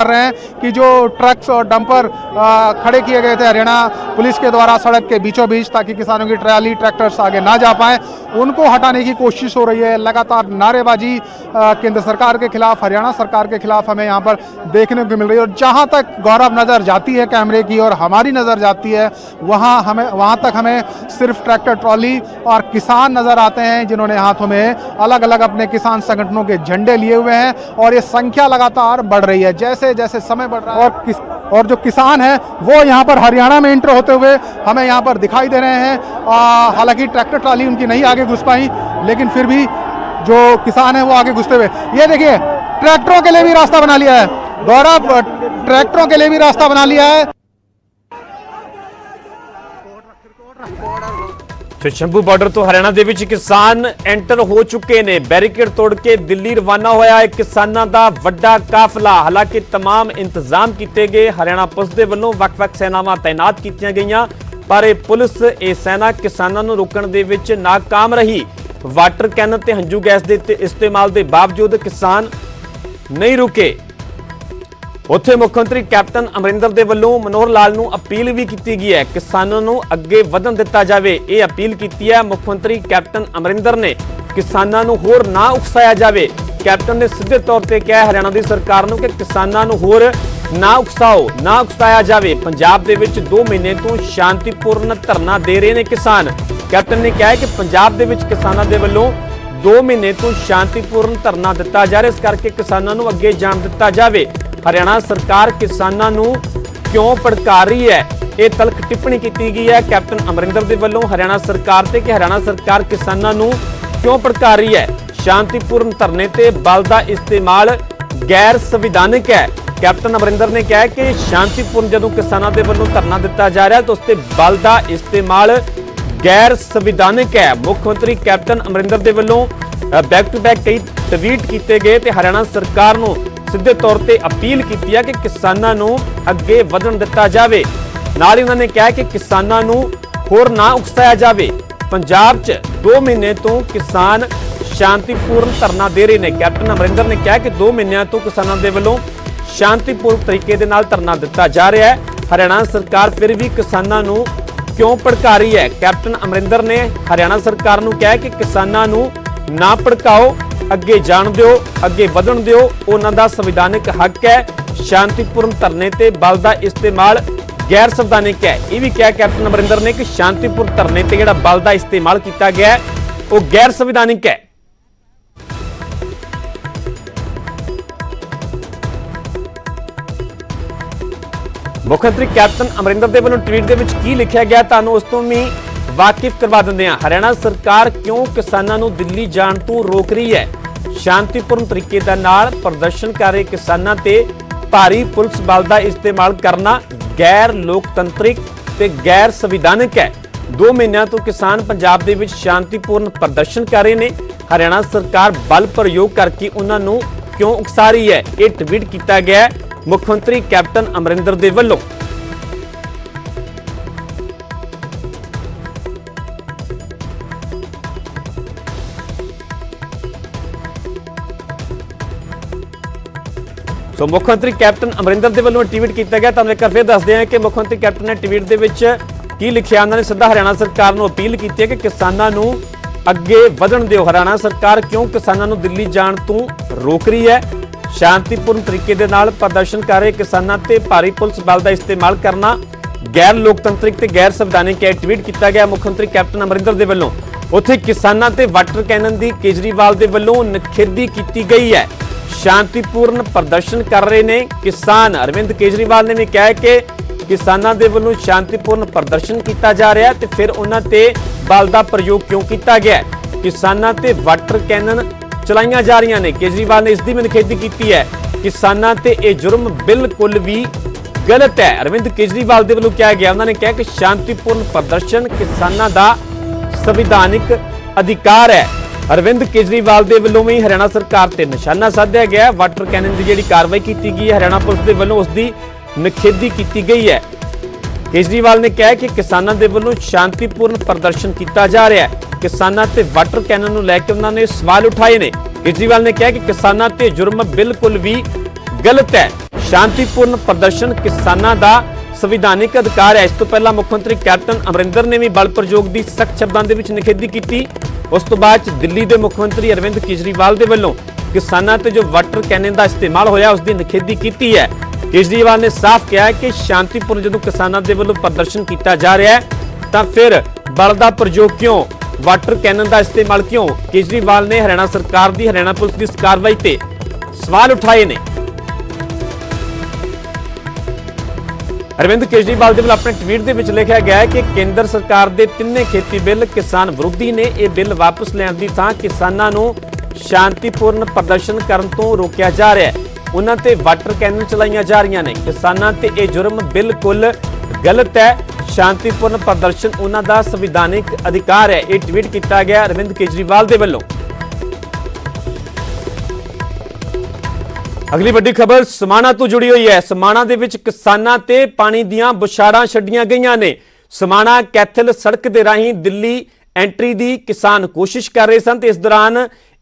कर रहे हैं कि जो ट्रक्स और डंपर खड़े किए गए थे हरियाणा पुलिस के द्वारा सड़क के बीचों बीच ताकि किसानों की ट्रैली, ट्रैक्टर्स आगे ना जा पाए। उनको हटाने की कोशिश हो रही है। लगातार नारेबाजी केंद्र सरकार के खिलाफ, हरियाणा सरकार के खिलाफ हमें यहाँ पर देखने को मिल रही है। और जहाँ तक गौरव नज़र जाती है कैमरे की और हमारी नज़र जाती है, वहाँ हमें, वहाँ तक हमें सिर्फ़ ट्रैक्टर, ट्रॉली और किसान नज़र आते हैं, जिन्होंने हाथों में अलग अलग अपने किसान संगठनों के झंडे लिए हुए हैं। और ये संख्या लगातार बढ़ रही है। जैसे जैसे समय बढ़ रहा है और किस, और जो किसान हैं, वो यहाँ पर हरियाणा में इंटर होते हुए हमें यहाँ पर दिखाई दे रहे हैं। हालाँकि ट्रैक्टर ट्राली उनकी नहीं आगे घुस पाई, लेकिन फिर भी जो किसान है वो आगे घुसते हुए। ये देखिए, ट्रैक्टरों के लिए भी रास्ता बना लिया है। गौरव ट्रैक्टरों के लिए भी रास्ता बना लिया है। ਤੇ ਸ਼ੰਭੂ ਬਾਰਡਰ ਤੋਂ ਹਰਿਆਣਾ ਦੇ ਵਿੱਚ ਕਿਸਾਨ ਐਂਟਰ ਹੋ ਚੁੱਕੇ ਨੇ ਬੈਰੀਕੇਡ ਤੋੜ ਕੇ ਦਿੱਲੀ ਰਵਾਨਾ ਹੋਇਆ ਹੈ ਕਿਸਾਨਾਂ ਦਾ ਵੱਡਾ ਕਾਫਲਾ ਹਾਲਾਂਕਿ तमाम ਇੰਤਜ਼ਾਮ ਕੀਤੇ ਗਏ ਹਰਿਆਣਾ ਪੁਲਿਸ ਦੇ ਵੱਲੋਂ ਵੱਖ-ਵੱਖ ਸੈਨਾਵਾਂ ਤਾਇਨਾਤ ਕੀਤੀਆਂ ਗਈਆਂ ਪਰ ਇਹ ਪੁਲਿਸ ਇਹ ਸੈਨਾ ਕਿਸਾਨਾਂ ਨੂੰ ਰੋਕਣ ਦੇ ਵਿੱਚ ਨਾਕਾਮ ਰਹੀ ਵਾਟਰ ਕੈਨਨ ਤੇ ਹੰਝੂ ਗੈਸ ਦੇ ਤੇ ਇਸਤੇਮਾਲ ਦੇ ਬਾਵਜੂਦ ਕਿਸਾਨ ਨਹੀਂ ਰੁਕੇ ਉੱਥੇ ਮੁੱਖ ਮੰਤਰੀ ਕੈਪਟਨ ਅਮਰਿੰਦਰ ਦੇ ਵੱਲੋਂ ਮਨੋਹਰ ਲਾਲ ਨੂੰ ਅਪੀਲ ਵੀ ਕੀਤੀ ਗਈ ਹੈ। ਕਿਸਾਨਾਂ ਨੂੰ ਅੱਗੇ ਵਧਣ ਦਿੱਤਾ ਜਾਵੇ। ਇਹ ਅਪੀਲ ਕੀਤੀ ਹੈ ਮੁੱਖ ਮੰਤਰੀ ਕੈਪਟਨ ਅਮਰਿੰਦਰ ਨੇ। ਕਿਸਾਨਾਂ ਨੂੰ ਹੋਰ ਨਾ ਉਕਸਾਇਆ ਜਾਵੇ। ਕੈਪਟਨ ਨੇ ਸਿੱਧੇ ਤੌਰ ਤੇ ਕਿਹਾ ਹਰਿਆਣਾ ਦੀ ਸਰਕਾਰ ਨੂੰ ਕਿ ਕਿਸਾਨਾਂ ਨੂੰ ਹੋਰ ਨਾ ਉਕਸਾਓ, ਨਾ ਉਕਸਾਇਆ ਜਾਵੇ। ਪੰਜਾਬ ਦੇ ਵਿੱਚ 2 ਮਹੀਨੇ ਤੋਂ ਸ਼ਾਂਤੀਪੂਰਨ ਧਰਨਾ ਦੇ ਰਹੇ ਨੇ ਕਿਸਾਨ। ਕੈਪਟਨ ਨੇ ਕਿਹਾ ਕਿ ਪੰਜਾਬ ਦੇ ਵਿੱਚ ਕਿਸਾਨਾਂ ਦੇ ਵੱਲੋਂ 2 ਮਹੀਨੇ ਤੋਂ ਸ਼ਾਂਤੀਪੂਰਨ ਧਰਨਾ ਦਿੱਤਾ ਜਾ ਰਿਹਾ ਇਸ ਕਰਕੇ ਕਿਸਾਨਾਂ ਨੂੰ ਅੱਗੇ ਜਾਣ ਦਿੱਤਾ ਜਾਵੇ। ਹਰਿਆਣਾ ਸਰਕਾਰ ਕਿਸਾਨਾਂ ਨੂੰ ਕਿਉਂ ਭੜਕਾ ਰਹੀ ਹੈ? ਇਹ ਤਲਖ ਟਿੱਪਣੀ ਕੀਤੀ ਗਈ ਹੈ ਕੈਪਟਨ ਅਮਰਿੰਦਰ ਦੇ ਵੱਲੋਂ ਹਰਿਆਣਾ ਸਰਕਾਰ ਤੇ ਕਿ ਹਰਿਆਣਾ ਸਰਕਾਰ ਕਿਸਾਨਾਂ ਨੂੰ ਕਿਉਂ ਭੜਕਾ ਰਹੀ ਹੈ? ਸ਼ਾਂਤੀਪੂਰਨ ਧਰਨੇ ਤੇ ਬਲ ਦਾ ਇਸਤੇਮਾਲ ਗੈਰ ਸੰਵਿਧਾਨਕ ਹੈ। ਕੈਪਟਨ ਅਮਰਿੰਦਰ ਨੇ ਕਿਹਾ ਕਿ ਸ਼ਾਂਤੀਪੂਰਨ ਜਦੋਂ ਕਿਸਾਨਾਂ ਦੇ ਵੱਲੋਂ ਧਰਨਾ ਦਿੱਤਾ ਜਾ ਰਿਹਾ ਤਾਂ ਉਸ ਤੇ ਬਲ ਦਾ ਇਸਤੇਮਾਲ ਗੈਰ ਸੰਵਿਧਾਨਕ ਹੈ। ਮੁੱਖ ਮੰਤਰੀ ਕੈਪਟਨ ਅਮਰਿੰਦਰ ਦੇ ਵੱਲੋਂ ਬੈਕ ਟੂ ਬੈਕ ਕਈ ਟਵੀਟ ਕੀਤੇ ਗਏ ਤੇ ਹਰਿਆਣਾ ਸਰਕਾਰ ਨੂੰ ਸਿੱਧੇ ਤੌਰ ਤੇ ਅਪੀਲ ਕੀਤੀ ਹੈ ਕਿ ਕਿਸਾਨਾਂ ਨੂੰ ਅੱਗੇ ਵਧਣ ਦਿੱਤਾ ਜਾਵੇ। ਨਾਲ ਹੀ ਉਹਨਾਂ ਨੇ ਕਿਹਾ ਕਿ ਕਿਸਾਨਾਂ ਨੂੰ ਹੋਰ ਨਾ ਉਕਸਾਇਆ ਜਾਵੇ। ਪੰਜਾਬ 'ਚ 2 ਮਹੀਨੇ ਤੋਂ ਕਿਸਾਨ ਸ਼ਾਂਤੀਪੂਰਨ ਧਰਨਾ ਦੇ ਰਹੇ ਨੇ। ਕੈਪਟਨ ਅਮਰਿੰਦਰ ਨੇ ਕਿਹਾ ਕਿ 2 ਮਹੀਨਿਆਂ ਤੋਂ ਕਿਸਾਨਾਂ ਦੇ ਵੱਲੋਂ ਸ਼ਾਂਤੀਪੂਰਨ ਤਰੀਕੇ ਦੇ ਨਾਲ ਧਰਨਾ ਦਿੱਤਾ ਜਾ ਰਿਹਾ ਹੈ। ਹਰਿਆਣਾ ਸਰਕਾਰ ਫਿਰ ਵੀ ਕਿਸਾਨਾਂ ਨੂੰ ਕਿਉਂ ਭੜਕਾ ਰਹੀ ਹੈ? ਕੈਪਟਨ ਅਮਰਿੰਦਰ ਨੇ ਹਰਿਆਣਾ ਸਰਕਾਰ ਨੂੰ ਕਿਹਾ ਕਿ ਕਿਸਾਨਾਂ ਨੂੰ ਨਾ ਭੜਕਾਓ ਅੱਗੇ ਜਾਣ ਦਿਓ, ਅੱਗੇ ਵਧਣ ਦਿਓ। ਉਹਨਾਂ ਦਾ ਸੰਵਿਧਾਨਕ ਹੱਕ ਹੈ। ਸ਼ਾਂਤੀਪੂਰਨ ਧਰਨੇ ਤੇ ਬਲ ਦਾ ਇਸਤੇਮਾਲ ਗੈਰ ਸੰਵਿਧਾਨਿਕ ਹੈ। ਇਹ ਵੀ ਕਿਹਾ ਕੈਪਟਨ ਅਮਰਿੰਦਰ ਨੇ ਕਿ ਸ਼ਾਂਤੀਪੂਰਨ ਧਰਨੇ ਤੇ ਜਿਹੜਾ ਬਲ ਦਾ ਇਸਤੇਮਾਲ ਕੀਤਾ ਗਿਆ ਉਹ ਗੈਰ ਸੰਵਿਧਾਨਿਕ ਹੈ। ਮੁੱਖ ਮੰਤਰੀ ਕੈਪਟਨ ਅਮਰਿੰਦਰ ਦੇ ਵੱਲੋਂ ਟਵੀਟ ਦੇ ਵਿੱਚ ਕੀ ਲਿਖਿਆ ਗਿਆ, ਤੁਹਾਨੂੰ ਉਸ ਤੋਂ ਵੀ ਵਾਕਿਫ ਕਰਵਾ ਦਿੰਦੇ ਹਾਂ। ਹਰਿਆਣਾ ਸਰਕਾਰ ਕਿਉਂ ਕਿਸਾਨਾਂ ਨੂੰ ਦਿੱਲੀ ਜਾਣ ਤੋਂ ਰੋਕ ਰਹੀ ਹੈ? ਸ਼ਾਂਤੀਪੂਰਨ ਤਰੀਕੇ ਦੇ ਨਾਲ ਪ੍ਰਦਰਸ਼ਨ ਕਰ ਰਹੇ ਕਿਸਾਨਾਂ ਤੇ ਭਾਰੀ ਪੁਲਿਸ ਬਲ ਦਾ ਇਸਤੇਮਾਲ ਕਰਨਾ ਗੈਰ ਲੋਕਤੰਤਰਿਕ ਤੇ ਗੈਰ ਸੰਵਿਧਾਨਿਕ ਹੈ। 2 ਮਹੀਨਿਆਂ ਤੋਂ ਕਿਸਾਨ ਪੰਜਾਬ ਦੇ ਵਿੱਚ ਸ਼ਾਂਤੀਪੂਰਨ ਪ੍ਰਦਰਸ਼ਨ ਕਰ ਰਹੇ ਨੇ। ਹਰਿਆਣਾ ਸਰਕਾਰ ਬਲ ਪ੍ਰਯੋਗ ਕਰਕੇ ਉਹਨਾਂ ਨੂੰ ਕਿਉਂ ਉਕਸਾ ਰਹੀ ਹੈ? ਇਹ ਟਵੀਟ ਕੀਤਾ ਗਿਆ ਮੁੱਖ ਮੰਤਰੀ ਕੈਪਟਨ ਅਮਰਿੰਦਰ ਦੇ ਵੱਲੋਂ। ਸੋ ਮੁੱਖ ਮੰਤਰੀ ਕੈਪਟਨ ਅਮਰਿੰਦਰ ਦੇ ਵੱਲੋਂ ਟਵੀਟ ਕੀਤਾ ਗਿਆ। ਤੁਹਾਨੂੰ ਇੱਕ ਵਾਰ ਫਿਰ ਦੱਸਦੇ ਹਾਂ ਕਿ ਮੁੱਖ ਮੰਤਰੀ ਕੈਪਟਨ ਨੇ ਟਵੀਟ ਦੇ ਵਿੱਚ ਕੀ ਲਿਖਿਆ ਉਹਨਾਂ ਨੇ ਸਿੱਧਾ ਹਰਿਆਣਾ ਸਰਕਾਰ ਨੂੰ ਅਪੀਲ ਕੀਤੀ ਹੈ ਕਿ ਕਿਸਾਨਾਂ ਨੂੰ ਅੱਗੇ ਵਧਣ ਦਿਓ। ਹਰਿਆਣਾ ਸਰਕਾਰ ਕਿਉਂ ਕਿਸਾਨਾਂ ਨੂੰ ਦਿੱਲੀ ਜਾਣ ਤੋਂ ਰੋਕ ਰਹੀ ਹੈ? ਸ਼ਾਂਤੀਪੂਰਨ ਤਰੀਕੇ ਦੇ ਨਾਲ ਪ੍ਰਦਰਸ਼ਨ ਕਰ ਰਹੇ ਕਿਸਾਨਾਂ ਤੇ ਭਾਰੀ ਪੁਲਿਸ ਬਲ ਦਾ ਇਸਤੇਮਾਲ ਕਰਨਾ, ਗੈਰ ਲੋਕਤੰਤਰਿਕ ਤੇ ਗੈਰ ਸੰਵਿਧਾਨਿਕ ਹੈ ਟਵੀਟ ਕੀਤਾ ਗਿਆ। ਮੁੱਖ ਮੰਤਰੀ ਕੈਪਟਨ ਅਮਰਿੰਦਰ ਦੇ ਵੱਲੋਂ ਉੱਥੇ ਕਿਸਾਨਾਂ ਤੇ ਵਾਟਰ ਕੈਨਨ ਦੀ ਕੇਜਰੀਵਾਲ ਦੇ ਵੱਲੋਂ ਨਖੇਦੀ ਕੀਤੀ ਗਈ ਹੈ। ਸ਼ਾਂਤੀਪੂਰਨ ਪ੍ਰਦਰਸ਼ਨ ਕਰ ਰਹੇ ਨੇ। ਕਿਸਾਨ ਅਰਵਿੰਦ ਕੇਜਰੀਵਾਲ ਨੇ ਵੀ ਕਿਹਾ ਕਿ ਕਿਸਾਨਾਂ ਦੇ ਵੱਲੋਂ ਸ਼ਾਂਤੀਪੂਰਨ ਪ੍ਰਦਰਸ਼ਨ ਕੀਤਾ ਜਾ ਰਿਹਾ ਹੈ ਤੇ ਫਿਰ ਉਹਨਾਂ ਤੇ ਬਲ ਦਾ ਪ੍ਰਯੋਗ ਕਿਉਂ ਕੀਤਾ ਗਿਆ? ਕਿਸਾਨਾਂ ਤੇ ਵਾਟਰ ਕੈਨਨ ਚਲਾਈਆਂ ਜਾ ਰਹੀਆਂ ਨੇ। ਕੇਜਰੀਵਾਲ ਨੇ ਇਸ ਦੀ ਵੀ ਨਿਖੇਧੀ ਕੀਤੀ ਹੈ। ਕਿਸਾਨਾਂ ਤੇ ਇਹ ਜੁਰਮ ਬਿਲਕੁਲ ਵੀ ਗਲਤ ਹੈ। ਅਰਵਿੰਦ ਕੇਜਰੀਵਾਲ ਦੇ ਵੱਲੋਂ ਕਿਹਾ ਗਿਆ। ਉਹਨਾਂ ਨੇ ਕਿਹਾ ਕਿ ਸ਼ਾਂਤੀਪੂਰਨ ਪ੍ਰਦਰਸ਼ਨ ਕਿਸਾਨਾਂ ਦਾ ਸੰਵਿਧਾਨਿਕ ਅਧਿਕਾਰ ਹੈ। ਅਰਵਿੰਦ ਕੇਜਰੀਵਾਲ ਦੇ ਵੱਲੋਂ ਵੀ ਹਰਿਆਣਾ ਸਰਕਾਰ ਤੇ ਨਿਸ਼ਾਨਾ ਸਾਧਿਆ ਗਿਆ ਵਾਟਰ ਕੈਨਨ ਦੀ ਜਿਹੜੀ ਕਾਰਵਾਈ ਕੀਤੀ ਗਈ ਹੈ, ਹਰਿਆਣਾ ਪੁਲਿਸ ਦੇ ਵੱਲੋਂ ਉਸ ਦੀ ਨਿਖੇਧੀ ਕੀਤੀ ਗਈ ਹੈ। ਕੇਜਰੀਵਾਲ ਨੇ ਕਿਹਾ ਕਿ ਕਿਸਾਨਾਂ ਦੇ ਵੱਲੋਂ ਸ਼ਾਂਤੀਪੂਰਨ ਪ੍ਰਦਰਸ਼ਨ ਕੀਤਾ ਜਾ ਰਿਹਾ ਹੈ। ਕਿਸਾਨਾਂ ਤੇ ਵਾਟਰ ਕੈਨਨ ਨੂੰ ਲੈ ਕੇ ਉਹਨਾਂ ਨੇ ਸਵਾਲ ਉਠਾਏ ਨੇ। ਕੇਜਰੀਵਾਲ ਨੇ ਕਿਹਾ ਕਿ ਕਿਸਾਨਾਂ ਤੇ ਜੁਰਮ ਬਿਲਕੁਲ ਵੀ ਗਲਤ ਹੈ। ਸ਼ਾਂਤੀਪੂਰਨ ਪ੍ਰਦਰਸ਼ਨ ਕਿਸਾਨਾਂ ਦਾ ਸੰਵਿਧਾਨਿਕ ਅਧਿਕਾਰ ਹੈ। ਇਸ ਤੋਂ ਪਹਿਲਾਂ ਮੁੱਖ ਮੰਤਰੀ ਕੈਪਟਨ ਅਮਰਿੰਦਰ ਨੇ ਵੀ ਬਲ ਪ੍ਰਯੋਗ ਦੀ ਸਖਤ ਸ਼ਬਦਾਂ ਦੇ ਵਿੱਚ ਨਿਖੇਧੀ ਕੀਤੀ। ਉਸ ਤੋਂ ਬਾਅਦ 'ਚ ਦਿੱਲੀ ਦੇ ਮੁੱਖ ਮੰਤਰੀ ਅਰਵਿੰਦ ਕੇਜਰੀਵਾਲ ਦੇ ਵੱਲੋਂ ਕਿਸਾਨਾਂ ਤੇ ਜੋ ਵਾਟਰ ਕੈਨਨ ਦਾ ਇਸਤੇਮਾਲ ਹੋਇਆ, ਉਸ ਦੀ ਨਿਖੇਧੀ ਕੀਤੀ ਹੈ। ਕੇਜਰੀਵਾਲ ਨੇ ਸਾਫ਼ ਕਿਹਾ ਕਿ ਸ਼ਾਂਤੀਪੂਰਨ ਜਦੋਂ ਕਿਸਾਨਾਂ ਦੇ ਵੱਲੋਂ ਪ੍ਰਦਰਸ਼ਨ ਕੀਤਾ ਜਾ ਰਿਹਾ ਹੈ, ਤਾਂ ਫਿਰ ਬਲ ਦਾ ਪ੍ਰਯੋਗ ਕਿਉਂ, ਵਾਟਰ ਕੈਨਨ ਦਾ ਇਸਤੇਮਾਲ ਕਿਉਂ? ਕੇਜਰੀਵਾਲ ਨੇ ਹਰਿਆਣਾ ਸਰਕਾਰ ਦੀ, ਹਰਿਆਣਾ ਪੁਲਿਸ ਦੀ ਇਸ ਕਾਰਵਾਈ ਤੇ ਸਵਾਲ ਉਠਾਏ ਨੇ। ਅਰਵਿੰਦ ਕੇਜਰੀਵਾਲ ਦੇ ਵੱਲੋਂ ਆਪਣੇ ਟਵੀਟ ਦੇ ਵਿੱਚ ਲਿਖਿਆ ਗਿਆ ਹੈ ਕਿ ਕੇਂਦਰ ਸਰਕਾਰ ਦੇ ਤਿੰਨੇ ਖੇਤੀ ਬਿੱਲ ਕਿਸਾਨ ਵਿਰੋਧੀ ਨੇ ਇਹ ਬਿੱਲ ਵਾਪਸ ਲੈਣ ਦੀ ਥਾਂ ਕਿਸਾਨਾਂ ਨੂੰ ਸ਼ਾਂਤੀਪੂਰਨ ਪ੍ਰਦਰਸ਼ਨ ਕਰਨ ਤੋਂ ਰੋਕਿਆ ਜਾ ਰਿਹਾ ਹੈ। ਉਹਨਾਂ ਤੇ ਵਾਟਰ ਕੈਨਨ ਚਲਾਈਆਂ ਜਾ ਰਹੀਆਂ ਨੇ। ਕਿਸਾਨਾਂ ਤੇ ਇਹ ਜੁਰਮ ਬਿਲਕੁਲ ਗਲਤ ਹੈ। ਸ਼ਾਂਤੀਪੂਰਨ ਪ੍ਰਦਰਸ਼ਨ ਉਹਨਾਂ ਦਾ ਸੰਵਿਧਾਨਿਕ ਅਧਿਕਾਰ ਹੈ। ਇਹ ਟਵੀਟ ਕੀਤਾ ਗਿਆ ਅਰਵਿੰਦ ਕੇਜਰੀਵਾਲ ਦੇ ਵੱਲੋਂ। ਅਗਲੀ ਵੱਡੀ ਖਬਰ, ਸਮਾਣਾ ਤੋਂ ਜੁੜੀ ਹੋਈ ਹੈ। ਸਮਾਣਾ ਦੇ ਵਿੱਚ ਕਿਸਾਨਾਂ ਤੇ ਪਾਣੀ ਦੀਆਂ ਬੁਸ਼ਾਰਾਂ ਛੱਡੀਆਂ ਗਈਆਂ ਨੇ। ਸਮਾਣਾ ਕੈਥਲ ਸੜਕ ਦੇ ਰਾਹੀਂ ਦਿੱਲੀ ਐਂਟਰੀ ਦੀ ਕਿਸਾਨ ਕੋਸ਼ਿਸ਼ ਕਰ ਰਹੇ ਸਨ ਤੇ ਇਸ ਦੌਰਾਨ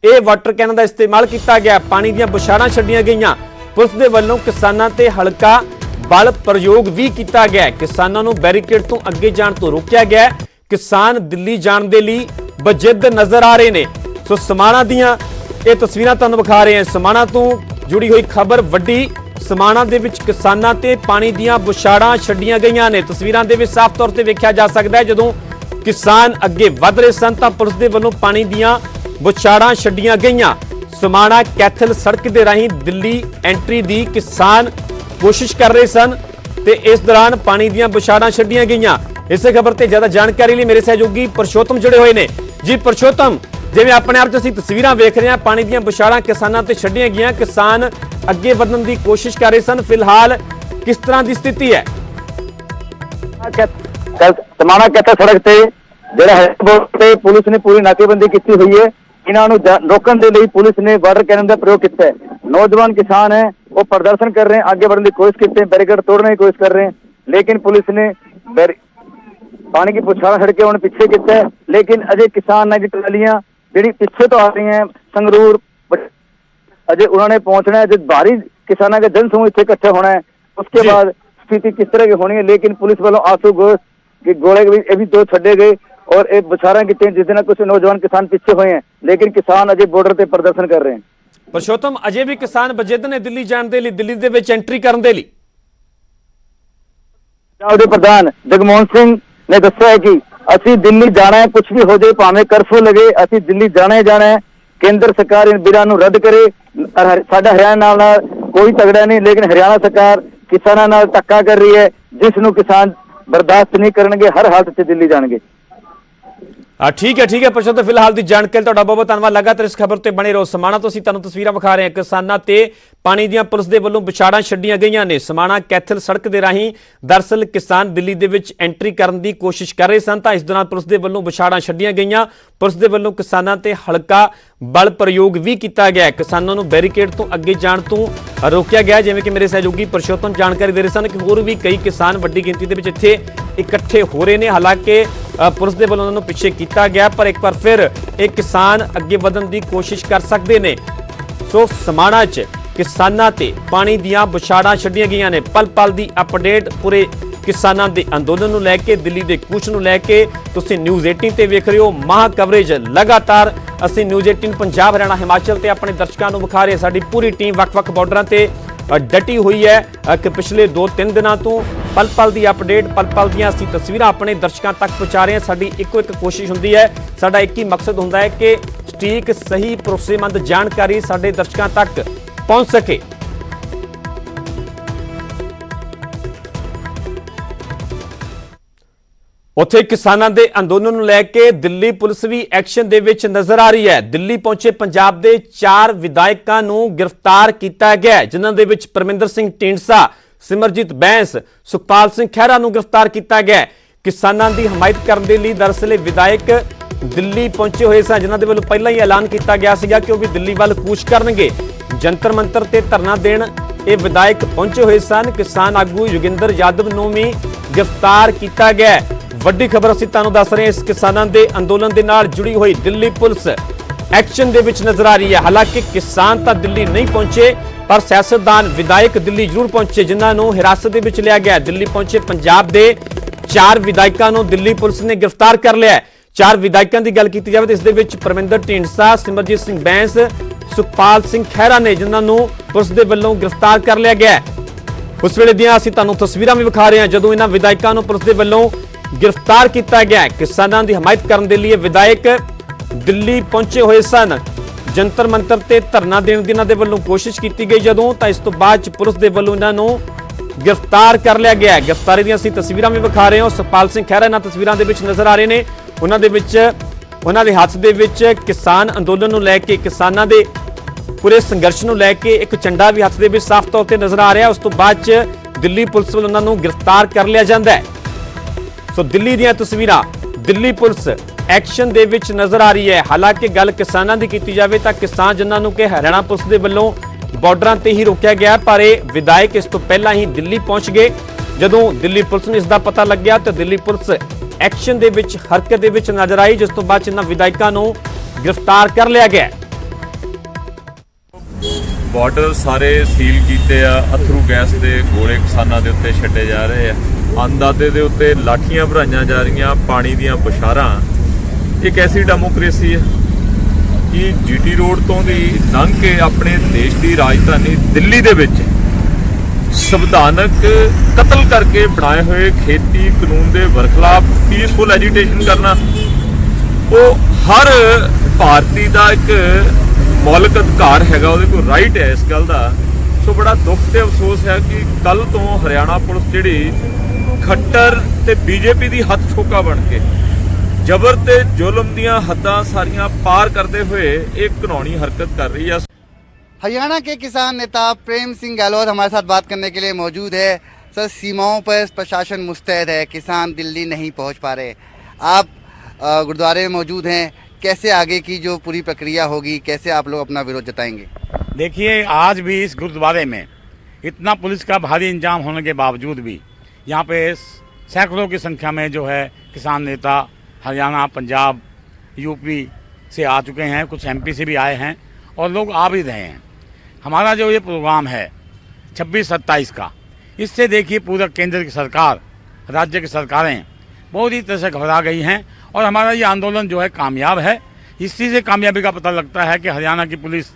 ਇਹ ਵਾਟਰ ਕੈਨ ਦਾ ਇਸਤੇਮਾਲ ਕੀਤਾ ਗਿਆ। ਪਾਣੀ ਦੀਆਂ ਬੁਸ਼ਾਰਾਂ ਛੱਡੀਆਂ ਗਈਆਂ। ਪੁਲਿਸ ਦੇ ਵੱਲੋਂ ਕਿਸਾਨਾਂ ਤੇ ਹਲਕਾ ਬਲ ਪ੍ਰਯੋਗ ਵੀ ਕੀਤਾ ਗਿਆ ਕਿਸਾਨਾਂ ਨੂੰ ਬੈਰੀਕੇਡ ਤੋਂ ਅੱਗੇ ਜਾਣ ਤੋਂ ਰੋਕਿਆ ਗਿਆ ਕਿਸਾਨ ਦਿੱਲੀ ਜਾਣ ਦੇ ਲਈ ਬਜਿੱਦ ਨਜ਼ਰ ਆ ਰਹੇ ਨੇ। ਸੋ ਸਮਾਣਾ ਦੀਆਂ ਇਹ ਤਸਵੀਰਾਂ ਤੁਹਾਨੂੰ ਵਿਖਾ ਰਹੇ ਹਾਂ। ਸਮਾਣਾ ਤੋਂ ਜੁੜੀ ਹੋਈ ਖਬਰ ਵੱਡੀ ਸਮਾਣਾ ਦੇ ਵਿੱਚ ਕਿਸਾਨਾਂ ਤੇ ਪਾਣੀ ਦੀਆਂ ਬੁਛਾੜਾਂ ਛੱਡੀਆਂ ਗਈਆਂ ਨੇ। ਤਸਵੀਰਾਂ ਦੇ ਵਿੱਚ ਸਾਫ਼ ਤੌਰ ਤੇ ਵੇਖਿਆ ਜਾ ਸਕਦਾ ਹੈ, ਜਦੋਂ ਕਿਸਾਨ ਅੱਗੇ ਵਧ ਰਹੇ ਸਨ ਤਾਂ ਪੁਲਿਸ ਦੇ ਵੱਲੋਂ ਪਾਣੀ ਦੀਆਂ ਬੁਛਾੜਾਂ ਛੱਡੀਆਂ ਗਈਆਂ। ਸਮਾਣਾ ਕੈਥਲ ਸੜਕ ਦੇ ਰਾਹੀਂ ਦਿੱਲੀ ਐਂਟਰੀ ਦੀ ਕਿਸਾਨ ਕੋਸ਼ਿਸ਼ ਕਰ ਰਹੇ ਸਨ ਤੇ ਇਸ ਦੌਰਾਨ ਪਾਣੀ ਦੀਆਂ ਬੁਛਾੜਾਂ ਛੱਡੀਆਂ ਗਈਆਂ। ਇਸੇ ਖਬਰ ਤੇ ਜ਼ਿਆਦਾ ਜਾਣਕਾਰੀ ਲਈ ਮੇਰੇ ਸਹਿਯੋਗੀ ਪਰਸ਼ੋਤਮ ਜੁੜੇ ਹੋਏ ਨੇ। ਜੀ, ਪਰਸ਼ੋਤਮ ਜਿਵੇਂ ਆਪਣੇ ਆਪ 'ਚ ਅਸੀਂ ਤਸਵੀਰਾਂ ਵੇਖ ਰਹੇ ਹਾਂ ਪਾਣੀ ਦੀਆਂ ਬੁਛਾੜਾਂ ਕਿਸਾਨਾਂ ਤੇ ਛੱਡੀਆਂ ਗਈਆਂ ਕਿਸਾਨ ਅੱਗੇ ਵਧਣ ਦੀ ਕੋਸ਼ਿਸ਼ ਕਰ ਰਹੇ ਸਨ ਫਿਲਹਾਲ ਕਿਸ ਤਰ੍ਹਾਂ ਦੀ ਸਥਿਤੀ ਹੈ ਕੱਲ ਸਮਾਣਾ ਕੈਥਾ ਸੜਕ ਤੇ ਜਿਹੜਾ ਹੈ ਬੋਰਡ ਤੇ ਪੁਲਿਸ ਨੇ ਪੂਰੀ ਨਾਕੇਬੰਦੀ ਕੀਤੀ ਹੋਈ ਹੈ ਇਹਨਾਂ ਨੂੰ ਜਾ- ਰੋਕਣ ਦੇ ਲਈ ਪੁਲਿਸ ਨੇ ਵਾਟਰ ਕੈਨਨ ਦਾ ਪ੍ਰਯੋਗ ਕੀਤਾ ਹੈ ਨੌਜਵਾਨ किसान हैं वो प्रदर्शन कर रहे हैं आगे बढ़ने की कोशिश करते हैं बैरिकेड तोड़ने की कोशिश कर रहे हैं लेकिन पुलिस ने बैरि- ਪਾਣੀ ਦੀ ਪੁਛਾੜਾ ਛੱਡ ਕੇ ਹੁਣ ਪਿੱਛੇ ਕੀਤਾ ਹੈ ਲੇਕਿਨ ਅਜੇ ਕਿਸਾਨਾਂ ਦੀ ਟਰਾਲੀਆਂ ਜਿਹੜੀ ਪਿੱਛੇ ਤੋਂ ਆ ਰਹੀਆਂ ਹੈ, ਸੰਗਰੂਰ ਬ- ਅਜੇ ਉਹਨਾਂ ਨੇ ਪਹੁੰਚਣਾ है जब भारी किसानों का जन समूह इतने इकट्ठे होना है उसके जी। बाद स्थिति किस तरह की होनी है लेकिन पुलिस वालों आंसू गोश के गोले भी ये भी दो छड़े गए और एक बछारा की टीम जिस दिन कुछ नौजवान किसान पीछे हुए हैं लेकिन किसान अजय बॉर्डर पे प्रदर्शन कर रहे हैं ਪਰਸ਼ੋਤਮ ਅਜੇ ਵੀ ਕਿਸਾਨ ਬਜਿੱਦ ਨੇ ਦਿੱਲੀ ਜਾਣ ਦੇ ਲਈ ਦਿੱਲੀ ਦੇ ਵਿੱਚ ਐਂਟਰੀ ਕਰਨ ਦੇ ਲਈ ਪੰਜਾਬ ਦੇ ਪ੍ਰਧਾਨ ਜਗਮੋਹਨ ਸਿੰਘ ਨੇ ਦੱਸਿਆ ਹੈ ਕਿ ਅਸੀਂ ਦਿੱਲੀ ਜਾਣਾ ਹੈ ਕੁਝ ਵੀ ਹੋ ਜਾਏ, ਭਾਵੇਂ ਕਰਫਿਊ ਲਗੇ ਅਸੀਂ ਦਿੱਲੀ ਜਾਣਾ ਜਾਣਾ ਹੈ। ਕੇਂਦਰ ਸਰਕਾਰ ਇਨ ਬਿੱਲਾਂ ਨੂੰ ਰੱਦ ਕਰੇ ਸਾਡਾ ਹਰਿਆਣਾ ਨਾਲ ਕੋਈ ਤਗੜਾ ਨਹੀਂ, ਲੇਕਿਨ ਹਰਿਆਣਾ ਸਰਕਾਰ ਕਿਸਾਨਾਂ ਨਾਲ ਧੱਕਾ ਕਰ ਰਹੀ ਹੈ, ਜਿਸ ਨੂੰ ਕਿਸਾਨ ਬਰਦਾਸ਼ਤ ਨਹੀਂ ਕਰਨਗੇ, ਹਰ ਹਾਲਤ 'ਚ ਦਿੱਲੀ ਜਾਣਗੇ। ਆ ਠੀਕ ਹੈ ਠੀਕ ਹੈ ਪਰਸ਼ੋਤਮ ਫਿਲਹਾਲ ਦੀ ਜਾਣਕਾਰੀ ਤੁਹਾਡਾ ਬਹੁਤ ਬਹੁਤ ਧੰਨਵਾਦ। ਲਗਾਤਾਰ ਇਸ ਖਬਰ ਤੇ ਬਣੇ ਰਹੋ। ਸਮਾਣਾ ਤੋਂ ਅਸੀਂ ਤੁਹਾਨੂੰ ਤਸਵੀਰਾਂ ਵਿਖਾ ਰਹੇ ਹਾਂ ਕਿਸਾਨਾਂ ਤੇ ਪਾਣੀ ਦੀਆਂ ਪੁਲਿਸ ਦੇ ਵੱਲੋਂ ਵਿਛਾੜਾਂ ਛੱਡੀਆਂ ਗਈਆਂ ਨੇ। ਸਮਾਣਾ ਕੈਥਲ ਸੜਕ ਦੇ ਰਾਹੀਂ ਦਰਸਲ ਕਿਸਾਨ ਦਿੱਲੀ ਦੇ ਵਿੱਚ ਐਂਟਰੀ ਕਰਨ ਦੀ ਕੋਸ਼ਿਸ਼ ਕਰ ਰਹੇ ਸਨ, ਤਾਂ ਇਸ ਦੌਰਾਨ ਪੁਲਿਸ ਦੇ ਵੱਲੋਂ ਵਿਛਾੜਾਂ ਛੱਡੀਆਂ ਗਈਆਂ। ਪੁਲਿਸ ਦੇ ਵੱਲੋਂ ਕਿਸਾਨਾਂ ਤੇ ਹਲਕਾ ਬਲ ਪ੍ਰਯੋਗ ਵੀ ਕੀਤਾ ਗਿਆ ਕਿਸਾਨਾਂ ਨੂੰ ਬੈਰੀਕੇਡ ਤੋਂ ਅੱਗੇ ਜਾਣ ਤੋਂ ਰੋਕਿਆ ਗਿਆ ਜਿਵੇਂ ਕਿ ਮੇਰੇ ਸਹਿਯੋਗੀ ਪਰਸ਼ੋਤਮ ਜਾਣਕਾਰੀ ਦੇ ਰਹੇ ਸਨ ਕਿ ਹੋਰ ਵੀ ਕਈ ਕਿਸਾਨ ਵੱਡੀ ਗਿਣਤੀ ਦੇ ਵਿੱਚ ਇੱਥੇ ਇਕੱਠੇ ਹੋ ਰਹੇ ਨੇ। ਹਾਲਾਂਕਿ ਪੁਲਿਸ ਦੇ ਵੱਲੋਂ ਉਹਨਾਂ ਨੂੰ ਪਿੱਛੇ ਕੀਤਾ ਗਿਆ, ਪਰ ਇੱਕ ਵਾਰ ਫਿਰ ਇਹ ਕਿਸਾਨ ਅੱਗੇ ਵਧਣ ਦੀ ਕੋਸ਼ਿਸ਼ ਕਰ ਸਕਦੇ ਨੇ। ਸੋ ਸਮਾਣਾ 'ਚ ਕਿਸਾਨਾਂ ਤੇ ਪਾਣੀ ਦੀਆਂ ਬੁਛਾੜਾਂ ਛੱਡੀਆਂ ਗਈਆਂ ਨੇ। ਪਲ ਪਲ ਦੀ ਅਪਡੇਟ ਪੂਰੇ ਕਿਸਾਨਾਂ ਦੇ ਅੰਦੋਲਨ ਨੂੰ ਲੈ ਕੇ, ਦਿੱਲੀ ਦੇ ਕੂਚ ਨੂੰ ਲੈ ਕੇ। ਤੁਸੀਂ ਨਿਊਜ਼ 18 ਤੇ ਵੇਖ ਰਹੇ ਹੋ, ਮਹਾ ਕਵਰੇਜ ਲਗਾਤਾਰ। ਅਸੀਂ ਨਿਊਜ਼ 18 ਪੰਜਾਬ, ਹਰਿਆਣਾ, ਹਿਮਾਚਲ ਤੇ ਆਪਣੇ ਦਰਸ਼ਕਾਂ ਨੂੰ ਵਿਖਾ ਰਹੇ ਸਾਡੀ ਪੂਰੀ ਟੀਮ ਵੱਖ-ਵੱਖ ਬਾਰਡਰਾਂ ਤੇ ਡਟੀ ਹੋਈ ਹੈ। ਕਿ ਪਿਛਲੇ 2-3 ਦਿਨਾਂ ਤੋਂ ਪਲ ਪਲ ਦੀ ਅਪਡੇਟ ਪਲ ਪਲ ਦੀਆਂ ਅਸੀਂ ਤਸਵੀਰਾਂ ਆਪਣੇ ਦਰਸ਼ਕਾਂ ਤੱਕ ਪਹੁੰਚਾ ਰਹੇ ਹਾਂ। ਸਾਡੀ ਇੱਕੋ ਇੱਕ ਕੋਸ਼ਿਸ਼ ਹੁੰਦੀ ਹੈ। ਸਾਡਾ ਇੱਕ ਹੀ ਮਕਸਦ ਹੁੰਦਾ ਹੈ ਕਿ ਸਟੀਕ ਸਹੀ, ਭਰੋਸੇਮੰਦ ਜਾਣਕਾਰੀ ਸਾਡੇ ਦਰਸ਼ਕਾਂ ਤੱਕ ਪਹੁੰਚ ਸਕੇ। ਉੱਥੇ ਕਿਸਾਨਾਂ ਦੇ ਅੰਦੋਲਨ ਨੂੰ ਲੈ ਕੇ ਦਿੱਲੀ ਪੁਲਿਸ ਵੀ ਐਕਸ਼ਨ ਦੇ ਵਿੱਚ ਨਜ਼ਰ ਆ ਰਹੀ ਹੈ। ਦਿੱਲੀ ਪਹੁੰਚੇ ਪੰਜਾਬ ਦੇ ਚਾਰ ਵਿਧਾਇਕਾਂ ਨੂੰ ਗ੍ਰਿਫਤਾਰ ਕੀਤਾ ਗਿਆ ਹੈ, ਜਿਨ੍ਹਾਂ ਦੇ ਵਿੱਚ ਪਰਮਿੰਦਰ ਸਿੰਘ ਢੀਂਡਸਾ ਸਿਮਰਜੀਤ ਬੈਂਸ ਸੁਖਪਾਲ ਸਿੰਘ ਖਹਿਰਾ ਨੂੰ ਗ੍ਰਿਫਤਾਰ ਕੀਤਾ ਗਿਆ ਕਿਸਾਨਾਂ ਦੀ ਹਮਾਇਤ ਕਰਨ ਦੇ ਲਈ ਦਰਅਸਲ ਵਿਧਾਇਕ ਦਿੱਲੀ ਪਹੁੰਚੇ ਹੋਏ ਸਨ ਜਿਨ੍ਹਾਂ ਦੇ ਵੱਲੋਂ ਪਹਿਲਾਂ ਹੀ ਐਲਾਨ ਕੀਤਾ ਗਿਆ ਸੀਗਾ ਕਿ ਉਹ ਵੀ ਦਿੱਲੀ ਵੱਲ ਕੂਚ ਕਰਨਗੇ। ਜੰਤਰ ਮੰਤਰ ਤੇ ਧਰਨਾ ਦੇਣ ਇਹ ਵਿਧਾਇਕ ਪਹੁੰਚੇ ਹੋਏ ਸਨ। ਕਿਸਾਨ ਆਗੂ ਯੋਗਿੰਦਰ ਯਾਦਵ ਨੂੰ ਵੀ ਗ੍ਰਿਫਤਾਰ ਕੀਤਾ ਗਿਆ ਵੱਡੀ ਖਬਰ ਅਸੀਂ ਤੁਹਾਨੂੰ ਦੱਸ ਰਹੇ ਹਾਂ, ਇਸ ਕਿਸਾਨਾਂ ਦੇ ਅੰਦੋਲਨ ਦੇ ਨਾਲ ਜੁੜੀ ਹੋਈ ਦਿੱਲੀ ਪੁਲਿਸ ਐਕਸ਼ਨ ਦੇ ਵਿੱਚ ਨਜ਼ਰ ਆ ਰਹੀ ਹੈ। ਹਾਲਾਂਕਿ ਕਿਸਾਨ ਤਾਂ ਦਿੱਲੀ ਨਹੀਂ ਪਹੁੰਚੇ, ਪਰ ਸਿਆਸਤਦਾਨ ਵਿਧਾਇਕ ਦਿੱਲੀ ਜ਼ਰੂਰ ਪਹੁੰਚੇ, ਜਿਨ੍ਹਾਂ ਨੂੰ ਹਿਰਾਸਤ ਦੇ ਵਿੱਚ ਲਿਆ ਗਿਆ ਦਿੱਲੀ ਪਹੁੰਚੇ ਪੰਜਾਬ ਦੇ ਚਾਰ ਵਿਧਾਇਕਾਂ ਨੂੰ ਦਿੱਲੀ ਪੁਲਿਸ ਨੇ ਗ੍ਰਿਫਤਾਰ ਕਰ ਲਿਆ ਚਾਰ ਵਿਧਾਇਕਾਂ ਦੀ ਗੱਲ ਕੀਤੀ ਜਾਵੇ ਤਾਂ ਇਸ ਦੇ ਵਿੱਚ ਪਰਮਿੰਦਰ ਢੀਂਡਸਾ, ਸਿਮਰਜੀਤ ਸਿੰਘ ਬੈਂਸ, ਸੁਖਪਾਲ ਸਿੰਘ ਖਹਿਰਾ ਨੇ ਜਿਨ੍ਹਾਂ ਨੂੰ ਪੁਲਿਸ ਦੇ ਵੱਲੋਂ ਗ੍ਰਿਫਤਾਰ ਕਰ ਲਿਆ ਗਿਆ ਉਸ ਵੇਲੇ ਦੀਆਂ ਅਸੀਂ ਤੁਹਾਨੂੰ ਤਸਵੀਰਾਂ ਵੀ ਵਿਖਾ ਰਹੇ ਹਾਂ, ਜਦੋਂ ਇਹਨਾਂ ਵਿਧਾਇਕਾਂ ਨੂੰ ਪੁਲਿਸ ਦੇ ਵੱਲੋਂ ਗ੍ਰਿਫਤਾਰ ਕੀਤਾ ਗਿਆ ਕਿਸਾਨਾਂ ਦੀ ਹਮਾਇਤ ਕਰਨ ਦੇ ਲਈ ਇਹ ਵਿਧਾਇਕ ਦਿੱਲੀ ਪਹੁੰਚੇ ਹੋਏ ਸਨ। ਜੰਤਰ ਮੰਤਰ ਤੇ ਧਰਨਾ ਦੇਣ ਦੀ ਇਹਨਾਂ ਦੇ ਵੱਲੋਂ ਕੋਸ਼ਿਸ਼ ਕੀਤੀ ਗਈ ਜਦੋਂ, ਤਾਂ ਇਸ ਤੋਂ ਬਾਅਦ ਚ ਪੁਲਿਸ ਦੇ ਵੱਲੋਂ ਇਹਨਾਂ ਨੂੰ ਗ੍ਰਿਫਤਾਰ ਕਰ ਲਿਆ ਗਿਆ ਗ੍ਰਿਫਤਾਰੀ ਦੀਆਂ ਅਸੀਂ ਤਸਵੀਰਾਂ ਵੀ ਵਿਖਾ ਰਹੇ ਹਾਂ, ਸੁਖਪਾਲ ਸਿੰਘ ਖਹਿਰਾ ਇਹਨਾਂ ਤਸਵੀਰਾਂ ਦੇ ਵਿੱਚ ਨਜ਼ਰ ਆ ਰਹੇ ਨੇ। ਉਹਨਾਂ ਦੇ ਵਿੱਚ, ਉਹਨਾਂ ਦੇ ਹੱਥ ਦੇ ਵਿੱਚ ਕਿਸਾਨ ਅੰਦੋਲਨ ਨੂੰ ਲੈ ਕੇ, ਕਿਸਾਨਾਂ ਦੇ ਪੂਰੇ ਸੰਘਰਸ਼ ਨੂੰ ਲੈ ਕੇ ਇੱਕ ਝੰਡਾ ਵੀ ਹੱਥ ਦੇ ਵਿੱਚ ਸਾਫ਼ ਤੌਰ ਤੇ ਨਜ਼ਰ ਆ ਰਿਹਾ। ਉਸ ਤੋਂ ਬਾਅਦ ਚ ਦਿੱਲੀ ਪੁਲਿਸ ਵੱਲੋਂ ਉਹਨਾਂ ਨੂੰ ਗ੍ਰਿਫਤਾਰ ਕਰ ਲਿਆ ਜਾਂਦਾ ਹੈ। ਸੋ ਦਿੱਲੀ ਦੀਆਂ ਤਸਵੀਰਾਂ, ਦਿੱਲੀ ਪੁਲਿਸ ਐਕਸ਼ਨ ਦੇ ਵਿੱਚ ਨਜ਼ਰ ਆ ਰਹੀ ਹੈ। ਹਾਲਾਂਕਿ ਗੱਲ ਕਿਸਾਨਾਂ ਦੀ ਕੀਤੀ ਜਾਵੇ ਤਾਂ ਕਿਸਾਨ ਜਿਨ੍ਹਾਂ ਨੂੰ ਕਿ ਹਰਿਆਣਾ ਪੁਲਿਸ ਦੇ ਵੱਲੋਂ ਬਾਰਡਰਾਂ ਤੇ ਹੀ ਰੋਕਿਆ ਗਿਆ, ਪਰ ਇਹ ਵਿਧਾਇਕ ਇਸ ਤੋਂ ਪਹਿਲਾਂ ਹੀ ਦਿੱਲੀ ਪਹੁੰਚ ਗਏ। ਜਦੋਂ ਦਿੱਲੀ ਪੁਲਿਸ ਨੂੰ ਇਸ ਦਾ ਪਤਾ ਲੱਗਿਆ ਤਾਂ ਦਿੱਲੀ ਪੁਲਿਸ ਐਕਸ਼ਨ ਦੇ ਵਿੱਚ, ਹਰਕਤ ਦੇ ਵਿੱਚ ਨਜ਼ਰ ਆਈ, ਜਿਸ ਤੋਂ ਬਾਅਦ 'ਚ ਇਹਨਾਂ ਵਿਧਾਇਕਾਂ ਨੂੰ ਗ੍ਰਿਫਤਾਰ ਕਰ ਲਿਆ ਗਿਆ। ਬਾਰਡਰ ਸਾਰੇ ਸੀਲ ਕੀਤੇ ਆ, ਅਥਰੂ ਗੈਸ ਦੇ ਗੋਲੇ ਕਿਸਾਨਾਂ ਦੇ ਉੱਤੇ ਛੱਡੇ ਜਾ ਰਹੇ ਆ। ਅੰਦਾਜ਼ੇ ਦੇ ਉੱਤੇ ਲਾਠੀਆਂ ਭਰਾਈਆਂ ਜਾ ਰਹੀਆਂ, ਪਾਣੀ ਦੀਆਂ ਬੁਸ਼ਾਰਾਂ ਇੱਕ ਐਸੀ ਡੈਮੋਕ੍ਰੇਸੀ ਹੈ ਕਿ ਜੀਟੀ ਰੋਡ ਤੋਂ ਦੀ ਲੰਘ ਕੇ ਆਪਣੇ ਦੇਸ਼ ਦੀ ਰਾਜਧਾਨੀ ਦਿੱਲੀ ਦੇ ਵਿੱਚ ਸੰਵਿਧਾਨਕ ਕਤਲ ਕਰਕੇ ਬਣਾਏ ਹੋਏ ਖੇਤੀ ਕਾਨੂੰਨ ਦੇ ਵਰਖਲਾਫ ਪੀਸਫੁਲ ਐਜੀਟੇਸ਼ਨ ਕਰਨਾ। ਉਹ ਹਰ ਭਾਰਤੀ ਦਾ ਇੱਕ ਮੌਲਿਕ ਅਧਿਕਾਰ ਹੈਗਾ, ਉਹਦੇ ਕੋਲ ਰਾਈਟ ਹੈ ਇਸ ਗੱਲ ਦਾ। ਸੋ ਬੜਾ ਦੁੱਖ ਤੇ ਅਫਸੋਸ ਹੈ ਕਿ ਕੱਲ ਤੋਂ ਹਰਿਆਣਾ ਪੁਲਿਸ ਜਿਹੜੀ ਖੱਟਰ ਤੇ ਬੀਜੇਪੀ ਦੀ ਹੱਥ ਛੋਕਾ ਬਣ ਕੇ ਜ਼ਬਰ ਤੇ ਜ਼ੁਲਮ ਦੀਆਂ ਹੱਦਾਂ ਸਾਰੀਆਂ ਪਾਰ ਕਰਦੇ ਹੋਏ ਇਹ ਘਿਨੌਣੀ ਹਰਕਤ ਕਰ ਰਹੀ ਹੈ। हरियाणा के किसान नेता प्रेम सिंह गहलोत हमारे साथ बात करने के लिए मौजूद है। सर, सीमाओं पर प्रशासन मुस्तैद है, किसान दिल्ली नहीं पहुँच पा रहे। आप गुरुद्वारे में मौजूद हैं। कैसे आगे की जो पूरी प्रक्रिया होगी, कैसे आप लोग अपना विरोध जताएँगे? देखिए, आज भी इस गुरुद्वारे में इतना पुलिस का भारी इंजाम होने के बावजूद भी यहाँ पे सैकड़ों की संख्या में जो है किसान नेता हरियाणा, पंजाब, यूपी से आ चुके हैं। कुछ एमपी से भी आए हैं और लोग आ भी रहे हैं। हमारा जो ये प्रोग्राम है, छब्बीस सत्ताईस का, इससे देखिए पूरा केंद्र की सरकार, राज्य की सरकारें बहुत ही तरह से घबरा गई हैं और हमारा ये आंदोलन जो है कामयाब है। इसी से कामयाबी का पता लगता है कि हरियाणा की पुलिस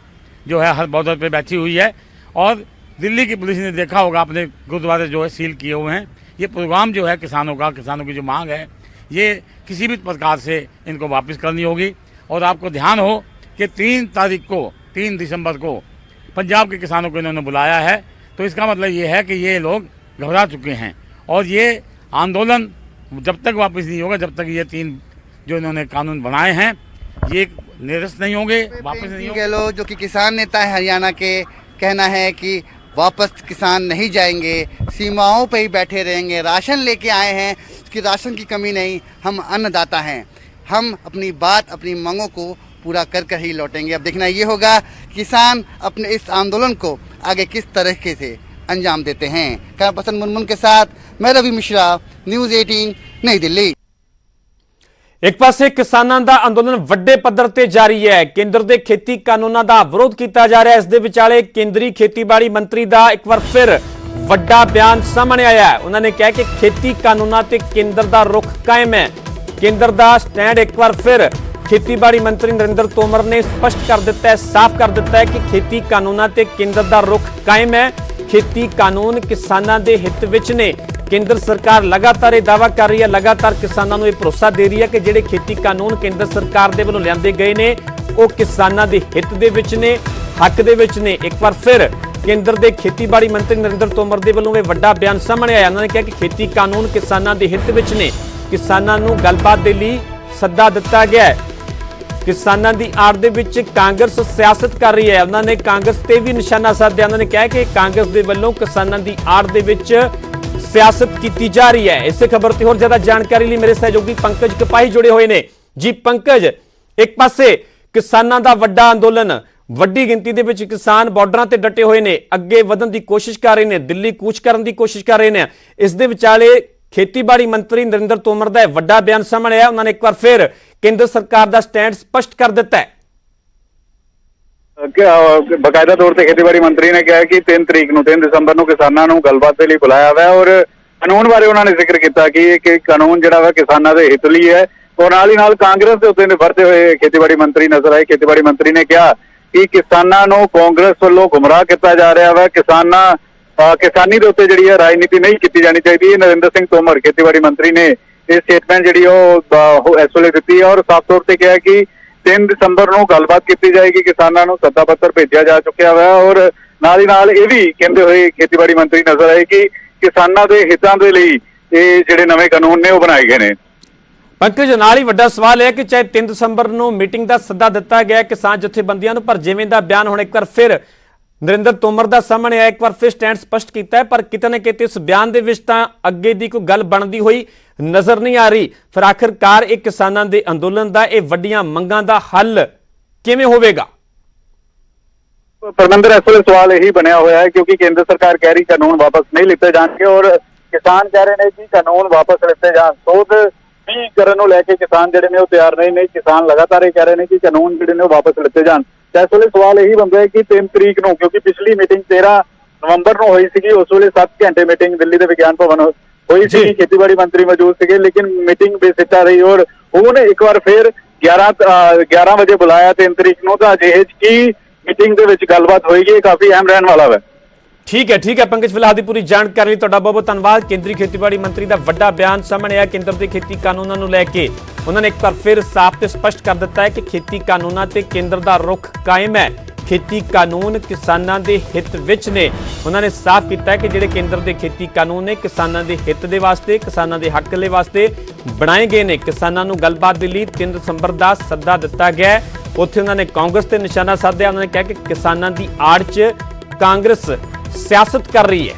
जो है हर बॉर्डर पे बैठी हुई है और दिल्ली की पुलिस ने देखा होगा, अपने गुरुद्वारे जो है सील किए हुए हैं। ये प्रोग्राम जो है किसानों का, किसानों की जो मांग है, ये किसी भी प्रकार से इनको वापस करनी होगी। और आपको ध्यान हो कि तीन तारीख को, तीन दिसंबर को पंजाब के किसानों को इन्होंने बुलाया है। तो इसका मतलब ये है कि ये लोग घबरा चुके हैं। और ये आंदोलन जब तक वापस नहीं होगा जब तक ये तीन जो इन्होंने कानून बनाए हैं ये निरस्त नहीं होंगे वापस नहीं गहलोत जो कि किसान नेता है हरियाणा के कहना है कि वापस किसान नहीं जाएँगे सीमाओं पर ही बैठे रहेंगे राशन लेके आए हैं कि राशन की कमी नहीं हम अन्नदाता हैं। हम अपनी बात अपनी मांगों को पूरा कर कर ही लौटेंगे अब देखना ये होगा किसान अपने इस आंदोलन को आगे किस तरीके से अंजाम देते हैं कैमरा पर्सन मुनमुन के साथ मैं रवि मिश्रा न्यूज़ 18 नई दिल्ली ਇੱਕ ਪਾਸੇ ਕਿਸਾਨਾਂ ਦਾ ਅੰਦੋਲਨ ਵੱਡੇ ਪੱਧਰ ਤੇ ਜਾਰੀ ਹੈ ਕੇਂਦਰ ਦੇ ਖੇਤੀ ਕਾਨੂੰਨਾਂ ਦਾ ਵਿਰੋਧ ਕੀਤਾ ਜਾ ਰਿਹਾ ਹੈ ਇਸ ਦੇ ਵਿਚਾਲੇ ਕੇਂਦਰੀ ਖੇਤੀਬਾੜੀ ਮੰਤਰੀ ਦਾ ਇੱਕ ਵਾਰ ਫਿਰ ਵੱਡਾ ਬਿਆਨ ਸਾਹਮਣੇ ਆਇਆ ਹੈ ਉਹਨਾਂ ਨੇ ਕਿਹਾ ਕਿ ਖੇਤੀ ਕਾਨੂੰਨਾਂ ਤੇ ਕੇਂਦਰ ਦਾ ਰੁਖ ਕਾਇਮ ਹੈ ਕੇਂਦਰ ਦਾ ਸਟੈਂਡ ਇੱਕ ਵਾਰ ਫਿਰ ਖੇਤੀਬਾੜੀ ਮੰਤਰੀ ਨਰਿੰਦਰ ਤੋਮਰ ਨੇ ਸਪਸ਼ਟ ਕਰ ਦਿੱਤਾ ਹੈ, ਸਾਫ਼ ਕਰ ਦਿੱਤਾ ਹੈ ਕਿ ਖੇਤੀ ਕਾਨੂੰਨਾਂ ਤੇ ਕੇਂਦਰ ਦਾ ਰੁਖ ਕਾਇਮ ਹੈ। ਖੇਤੀ ਕਾਨੂੰਨ ਕਿਸਾਨਾਂ ਦੇ ਹਿੱਤ ਵਿੱਚ ਨੇ। ਕੇਂਦਰ ਸਰਕਾਰ ਲਗਾਤਾਰ ਇਹ ਦਾਅਵਾ ਕਰ ਰਹੀ ਹੈ, ਲਗਾਤਾਰ ਕਿਸਾਨਾਂ ਨੂੰ ਇਹ ਭਰੋਸਾ ਦੇ ਰਹੀ ਹੈ ਕਿ ਜਿਹੜੇ ਖੇਤੀ ਕਾਨੂੰਨ ਕੇਂਦਰ ਸਰਕਾਰ ਦੇ ਵੱਲੋਂ ਲਿਆਂਦੇ ਗਏ ਨੇ, ਉਹ ਕਿਸਾਨਾਂ ਦੇ ਹਿੱਤ ਦੇ ਵਿੱਚ ਨੇ, ਹੱਕ ਦੇ ਵਿੱਚ ਨੇ। ਇੱਕ ਵਾਰ ਫਿਰ ਕੇਂਦਰ ਦੇ ਖੇਤੀਬਾੜੀ ਮੰਤਰੀ ਨਰਿੰਦਰ ਤੋਮਰ ਦੇ ਵੱਲੋਂ ਇਹ ਵੱਡਾ ਬਿਆਨ ਸਾਹਮਣੇ ਆਇਆ। ਉਹਨਾਂ ਨੇ ਕਿਹਾ ਕਿ ਖੇਤੀ ਕਾਨੂੰਨ ਕਿਸਾਨਾਂ ਦੇ ਹਿੱਤ ਵਿੱਚ ਨੇ। ਕਿਸਾਨਾਂ ਨੂੰ ਗੱਲਬਾਤ ਦੇ ਲਈ ਸੱਦਾ ਦਿੱਤਾ ਗਿਆ ਹੈ। ਕਿਸਾਨਾਂ ਦੀ ਆੜ ਦੇ ਵਿੱਚ ਕਾਂਗਰਸ ਸਿਆਸਤ ਕਰ ਰਹੀ ਹੈ। ਉਹਨਾਂ ਨੇ ਕਾਂਗਰਸ ਤੇ ਵੀ ਨਿਸ਼ਾਨਾ ਸਾਧਿਆ। ਉਹਨਾਂ ਨੇ ਕਿਹਾ ਕਿ ਕਾਂਗਰਸ ਦੇ ਵੱਲੋਂ ਕਿਸਾਨਾਂ ਦੀ ਆੜ ਦੇ ਵਿੱਚ ਸਿਆਸਤ ਕੀਤੀ ਜਾ ਰਹੀ ਹੈ। ਇਸੇ ਖਬਰ ਤੇ ਹੋਰ ਜ਼ਿਆਦਾ ਜਾਣਕਾਰੀ ਲਈ ਮੇਰੇ ਸਹਿਯੋਗੀ ਪੰਕਜ ਕਪਾਹੀ ਜੁੜੇ ਹੋਏ ਨੇ। ਜੀ ਪੰਕਜ, ਇੱਕ ਪਾਸੇ ਕਿਸਾਨਾਂ ਦਾ ਵੱਡਾ ਅੰਦੋਲਨ, ਵੱਡੀ ਗਿਣਤੀ ਦੇ ਵਿੱਚ ਕਿਸਾਨ ਬਾਰਡਰਾਂ ਤੇ ਡਟੇ ਹੋਏ ਨੇ। ਅੱਗੇ ਵਧਣ ਦੀ ਕੋਸ਼ਿਸ਼ ਕਰ ਰਹੇ ਨੇ। ਦਿੱਲੀ ਕੂਚ ਕਰਨ ਦੀ ਕੋਸ਼ਿਸ਼ ਕਰ ਰਹੇ ਨੇ। ਇਸ ਦੇ ਵਿਚਾਲੇ ਖੇਤੀਬਾੜੀ ਮੰਤਰੀ ਨਰਿੰਦਰ ਤੋਮਰ ਦਾ ਵੱਡਾ ਬਿਆਨ ਸਾਹਮਣੇ ਆਇਆ। ਉਹਨਾਂ ਨੇ ਇੱਕ ਵਾਰ ਫਿਰ ਕੇਂਦਰ ਸਰਕਾਰ ਦਾ ਸਟੈਂਡ ਸਪਸ਼ਟ ਕਰ ਦਿੱਤਾ ਹੈ। ਬਕਾਇਦਾ ਤੌਰ ਤੇ ਖੇਤੀਬਾੜੀ ਮੰਤਰੀ ਨੇ ਕਿਹਾ ਕਿ 3 ਤਰੀਕ ਨੂੰ 3 ਦਸੰਬਰ ਨੂੰ ਕਿਸਾਨਾਂ ਨੂੰ ਗੱਲਬਾਤ ਦੇ ਲਈ ਬੁਲਾਇਆ ਹੋਇਆ ਔਰ ਕਾਨੂੰਨ ਬਾਰੇ ਉਹਨਾਂ ਨੇ ਜ਼ਿਕਰ ਕੀਤਾ ਕਿ ਇਹ ਕਾਨੂੰਨ ਜਿਹੜਾ ਵਾ ਕਿਸਾਨਾਂ ਦੇ ਹਿੱਤ ਲਈ ਹੈ ਔਰ ਨਾਲ ਹੀ ਨਾਲ ਕਾਂਗਰਸ ਦੇ ਉੱਤੇ ਨਿਭਰਦੇ ਹੋਏ ਖੇਤੀਬਾੜੀ ਮੰਤਰੀ ਨਜ਼ਰ ਆਏ। ਖੇਤੀਬਾੜੀ ਮੰਤਰੀ ਨੇ ਕਿਹਾ ਕਿ ਕਿਸਾਨਾਂ ਨੂੰ ਕਾਂਗਰਸ ਵੱਲੋਂ ਗੁੰਮਰਾਹ ਕੀਤਾ ਜਾ ਰਿਹਾ ਵਾ। ਕਿਸਾਨਾਂ ਕਿਸਾਨੀ ਦੇ ਉੱਤੇ ਜਿਹੜੀ ਹੈ ਰਾਜਨੀਤੀ ਨਹੀਂ ਕੀਤੀ ਜਾਣੀ ਚਾਹੀਦੀ। ਨਰਿੰਦਰ ਸਿੰਘ ਤੋਮਰ, ਖੇਤੀਬਾੜੀ ਮੰਤਰੀ ਨੇ ਇਹ ਸਟੇਟਮੈਂਟ ਜਿਹੜੀ ਉਹ ਇਸ ਵੇਲੇ ਦਿੱਤੀ ਔਰ ਸਾਫ਼ ਤੌਰ ਤੇ ਕਿਹਾ ਕਿ 3 ਦਸੰਬਰ ਨੂੰ ਗੱਲਬਾਤ ਕੀਤੀ ਜਾਏਗੀ, ਕਿਸਾਨਾਂ ਨੂੰ ਸੱਦਾ ਪੱਤਰ ਭੇਜਿਆ ਜਾ ਚੁੱਕਿਆ ਹੋਇਆ ਔਰ ਨਾਲ ਹੀ ਨਾਲ ਇਹ ਵੀ ਕਹਿੰਦੇ ਹੋਏ ਖੇਤੀਬਾੜੀ ਮੰਤਰੀ ਨਜ਼ਰ ਆਏ ਕਿ ਕਿਸਾਨਾਂ ਦੇ ਹਿੱਤਾਂ ਦੇ ਲਈ ਇਹ ਜਿਹੜੇ ਨਵੇਂ ਕਾਨੂੰਨ ਨੇ ਉਹ ਬਣਾਏ ਗਏ ਨੇ। ਪੰਕਜ, ਨਾਲ ਹੀ ਵੱਡਾ ਸਵਾਲ ਹੈ ਕਿ ਚਾਹੇ 3 ਦਸੰਬਰ ਨੂੰ ਮੀਟਿੰਗ ਦਾ ਸੱਦਾ ਦਿੱਤਾ ਗਿਆ ਕਿਸਾਨ ਜਥੇਬੰਦੀਆਂ ਨੂੰ, ਪਰ ਜਿਵੇਂ ਦਾ ਬਿਆਨ ਹੁਣ ਇੱਕ ਵਾਰ ਫਿਰ ਨਰਿੰਦਰ, ਤੋਮਰ ਦਾ ਸਾਹਮਣੇ ਆਇਆ, ਇੱਕ ਵਾਰ ਫਿਰ ਸਟੈਂਡ ਸਪਸ਼ਟ ਕੀਤਾ ਹੈ, ਪਰ ਕਿਤੇ ਨਾ ਕਿਤੇ ਇਸ ਬਿਆਨ ਦੇ ਵਿੱਚ ਤਾਂ ਅੱਗੇ ਦੀ ਕੋਈ ਗੱਲ ਬਣਦੀ ਹੋਈ ਨਜ਼ਰ ਨਹੀਂ ਆ ਰਹੀ। ਫਿਰ ਆਖਿਰਕਾਰ ਇਹ ਕਿਸਾਨਾਂ ਦੇ ਅੰਦੋਲਨ ਦਾ, ਇਹ ਵੱਡੀਆਂ ਮੰਗਾਂ ਦਾ ਹੱਲ ਕਿਵੇਂ ਹੋਵੇਗਾ? ਪਰਮਿੰਦਰ, ਇਸ ਵੇਲੇ ਸਵਾਲ ਇਹੀ ਬਣਿਆ ਹੋਇਆ ਹੈ, ਕਿਉਂਕਿ ਕੇਂਦਰ ਸਰਕਾਰ ਕਹਿ ਰਹੀ ਕਾਨੂੰਨ ਵਾਪਸ ਨਹੀਂ ਲਿੱਤੇ ਜਾਣਗੇ ਔਰ ਕਿਸਾਨ ਕਹਿ ਰਹੇ ਨੇ ਕਿ ਕਾਨੂੰਨ ਵਾਪਸ ਲਿੱਤੇ ਜਾਣ। ਸੋਧ ਵੀ ਕਰਨ ਨੂੰ ਲੈ ਕੇ ਕਿਸਾਨ ਜਿਹੜੇ ਨੇ ਉਹ ਤਿਆਰ ਨਹੀਂ ਨੇ, ਕਿਸਾਨ ਲਗਾਤਾਰ ਇਹ ਕਹਿ ਰਹੇ ਨੇ ਕਿ ਕਾਨੂੰਨ ਜਿਹੜੇ ਨੇ ਉਹ ਵਾਪਸ ਲਿੱਤੇ ਜਾਣ। ਤਾਂ ਇਸ ਵੇਲੇ ਸਵਾਲ ਇਹੀ ਬਣਦਾ ਹੈ ਕਿ 3 ਤਰੀਕ ਨੂੰ ਕਿਉਂਕਿ ਪਿਛਲੀ ਮੀਟਿੰਗ 13 ਨਵੰਬਰ ਨੂੰ ਹੋਈ ਸੀਗੀ ਉਸ ਵੇਲੇ 7 ਘੰਟੇ ਮੀਟਿੰਗ ਦਿੱਲੀ ਦੇ ਵਿਗਿਆਨ ਭਵਨ ਹੋਈ। ਸੀ ਖੇਤੀਬਾੜੀ ਮੰਤਰੀ ਮੌਜੂਦ ਸੀਗੇ ਲੇਕਿਨ ਮੀਟਿੰਗ ਬੇਸਿੱਟਾ ਰਹੀ ਔਰ ਉਹਨੇ ਇੱਕ ਵਾਰ ਫਿਰ 11 ਅਹ 11 ਵਜੇ ਬੁਲਾਇਆ 3 ਤਰੀਕ ਨੂੰ ਤਾਂ ਅਜਿਹੇ ਕੀ ਮੀਟਿੰਗ ਦੇ ਵਿੱਚ ਗੱਲਬਾਤ ਹੋਏਗੀ ਇਹ ਕਾਫੀ ਅਹਿਮ ਰਹਿਣ ਵਾਲਾ ਹੈ ਠੀਕ ਹੈ ਠੀਕ ਹੈ, ਪੰਕਜ, ਫਿਲਹਾਲ ਦੀ ਪੂਰੀ ਜਾਣਕਾਰੀ ਲਈ ਤੁਹਾਡਾ ਬਹੁਤ ਬਹੁਤ ਧੰਨਵਾਦ। ਕੇਂਦਰੀ ਖੇਤੀਬਾੜੀ ਮੰਤਰੀ ਦਾ ਵੱਡਾ ਬਿਆਨ ਸਾਹਮਣੇ ਆਇਆ। ਕੇਂਦਰ ਦੇ ਖੇਤੀ ਕਾਨੂੰਨਾਂ ਨੂੰ ਲੈ ਕੇ ਉਹਨਾਂ ਨੇ ਇੱਕ ਵਾਰ ਫਿਰ ਸਾਫ਼ ਤੇ ਸਪਸ਼ਟ ਕਰ ਦਿੱਤਾ ਹੈ ਕਿ ਖੇਤੀ ਕਾਨੂੰਨਾਂ ਤੇ ਕੇਂਦਰ ਦਾ ਰੁਖ ਕਾਇਮ ਹੈ। ਖੇਤੀ ਕਾਨੂੰਨ ਕਿਸਾਨਾਂ ਦੇ ਹਿੱਤ ਵਿੱਚ ਨੇ। ਉਹਨਾਂ ਨੇ ਸਾਫ਼ ਕੀਤਾ ਕਿ ਜਿਹੜੇ ਕੇਂਦਰ ਦੇ ਖੇਤੀ ਕਾਨੂੰਨ ਨੇ, ਕਿਸਾਨਾਂ ਦੇ ਹਿੱਤ ਦੇ ਵਾਸਤੇ, ਕਿਸਾਨਾਂ ਦੇ ਹੱਕ ਦੇ ਵਾਸਤੇ ਬਣਾਏ ਗਏ ਨੇ। ਕਿਸਾਨਾਂ ਨੂੰ ਗੱਲਬਾਤ ਦੇ ਲਈ 3 ਦਸੰਬਰ ਦਾ ਸੱਦਾ ਦਿੱਤਾ ਗਿਆ ਉੱਥੇ ਉਹਨਾਂ ਨੇ ਕਾਂਗਰਸ ਤੇ ਨਿਸ਼ਾਨਾ ਸਾਧਿਆ। ਉਹਨਾਂ ਨੇ ਕਿਹਾ ਕਿ ਕਿਸਾਨਾਂ ਦੀ ਆੜ 'ਚ ਕਾਂਗਰਸ ਸਿਆਸਤ ਕਰ ਰਹੀ ਹੈ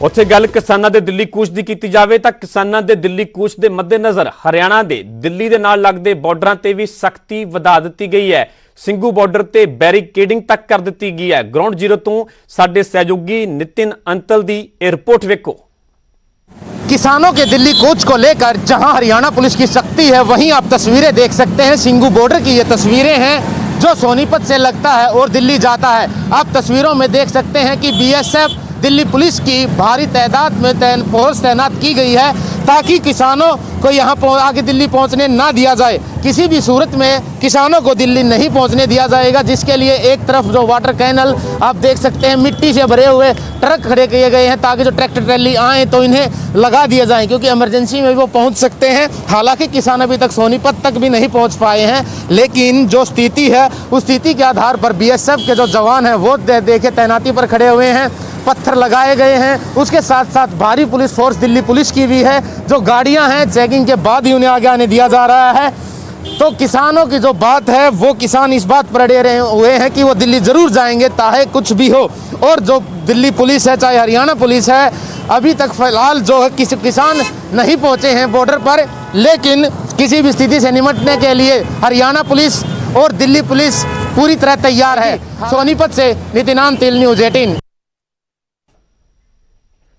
ਉੱਥੇ ਗੱਲ ਕਿਸਾਨਾਂ ਦੇ ਦਿੱਲੀ ਕੂਚ ਦੀ ਕੀਤੀ ਜਾਵੇ ਤਾਂ ਕਿਸਾਨਾਂ ਦੇ ਦਿੱਲੀ ਕੂਚ ਦੇ ਮੱਦੇਨਜ਼ਰ ਹਰਿਆਣਾ ਦੇ ਦਿੱਲੀ ਦੇ ਨਾਲ ਲੱਗਦੇ ਬਾਰਡਰਾਂ ਤੇ ਵੀ ਸਖਤੀ ਵਧਾ ਦਿੱਤੀ ਗਈ ਹੈ। ਸਿੰਘੂ ਬਾਰਡਰ ਤੇ ਬੈਰੀਕੇਡਿੰਗ ਤੱਕ ਕਰ ਦਿੱਤੀ ਗਈ ਹੈ। ਗਰਾਊਂਡ ਜ਼ੀਰੋ ਤੋਂ ਸਾਡੇ ਸਹਿਯੋਗੀ ਨਿਤਿਨ ਅੰਤਲ ਦੀ ਇਹ ਰਿਪੋर्ट ਵੇਖੋ। किसानों के दिल्ली कोच को लेकर जहाँ हरियाणा पुलिस की सख्ती है, वहीं आप तस्वीरें देख सकते हैं। सिंगू बॉर्डर की ये तस्वीरें हैं, जो सोनीपत से लगता है और दिल्ली जाता है। आप तस्वीरों में देख सकते हैं कि बीएसएफ दिल्ली पुलिस की भारी तादाद में तैन फोर्स तैनात की गई है ताकि किसानों को यहाँ आगे दिल्ली पहुँचने ना दिया जाए। किसी भी सूरत में किसानों को दिल्ली नहीं पहुँचने दिया जाएगा, जिसके लिए एक तरफ़ जो वाटर कैनल आप देख सकते हैं, मिट्टी से भरे हुए ट्रक खड़े किए गए हैं ताकि जो ट्रैक्टर ट्रैली आए तो इन्हें लगा दिया जाए, क्योंकि इमरजेंसी में वो पहुँच सकते हैं। हालाँकि किसान अभी तक सोनीपत तक भी नहीं पहुँच पाए हैं, लेकिन जो स्थिति है, उस स्थिति के आधार पर बीएसएफ के जो जवान हैं, वो देखे तैनाती पर खड़े हुए हैं। पत्थर लगाए गए हैं। उसके साथ साथ भारी पुलिस फोर्स दिल्ली पुलिस की भी है जो गाड़ियाँ हैं चेकिंग के बाद ही उन्हें आगे आने दिया जा रहा है। तो किसानों की जो बात है वो किसान इस बात पर अड़े रहे हुए हैं कि वो दिल्ली ज़रूर जाएँगे चाहे कुछ भी हो। और जो दिल्ली पुलिस है चाहे हरियाणा पुलिस है अभी तक फ़िलहाल जो है किसी किसान नहीं पहुँचे हैं बॉर्डर पर लेकिन किसी भी स्थिति से निपटने के लिए हरियाणा पुलिस और दिल्ली पुलिस पूरी तरह तैयार है। सोनीपत से नितिनान तिल न्यूज़ एटीन।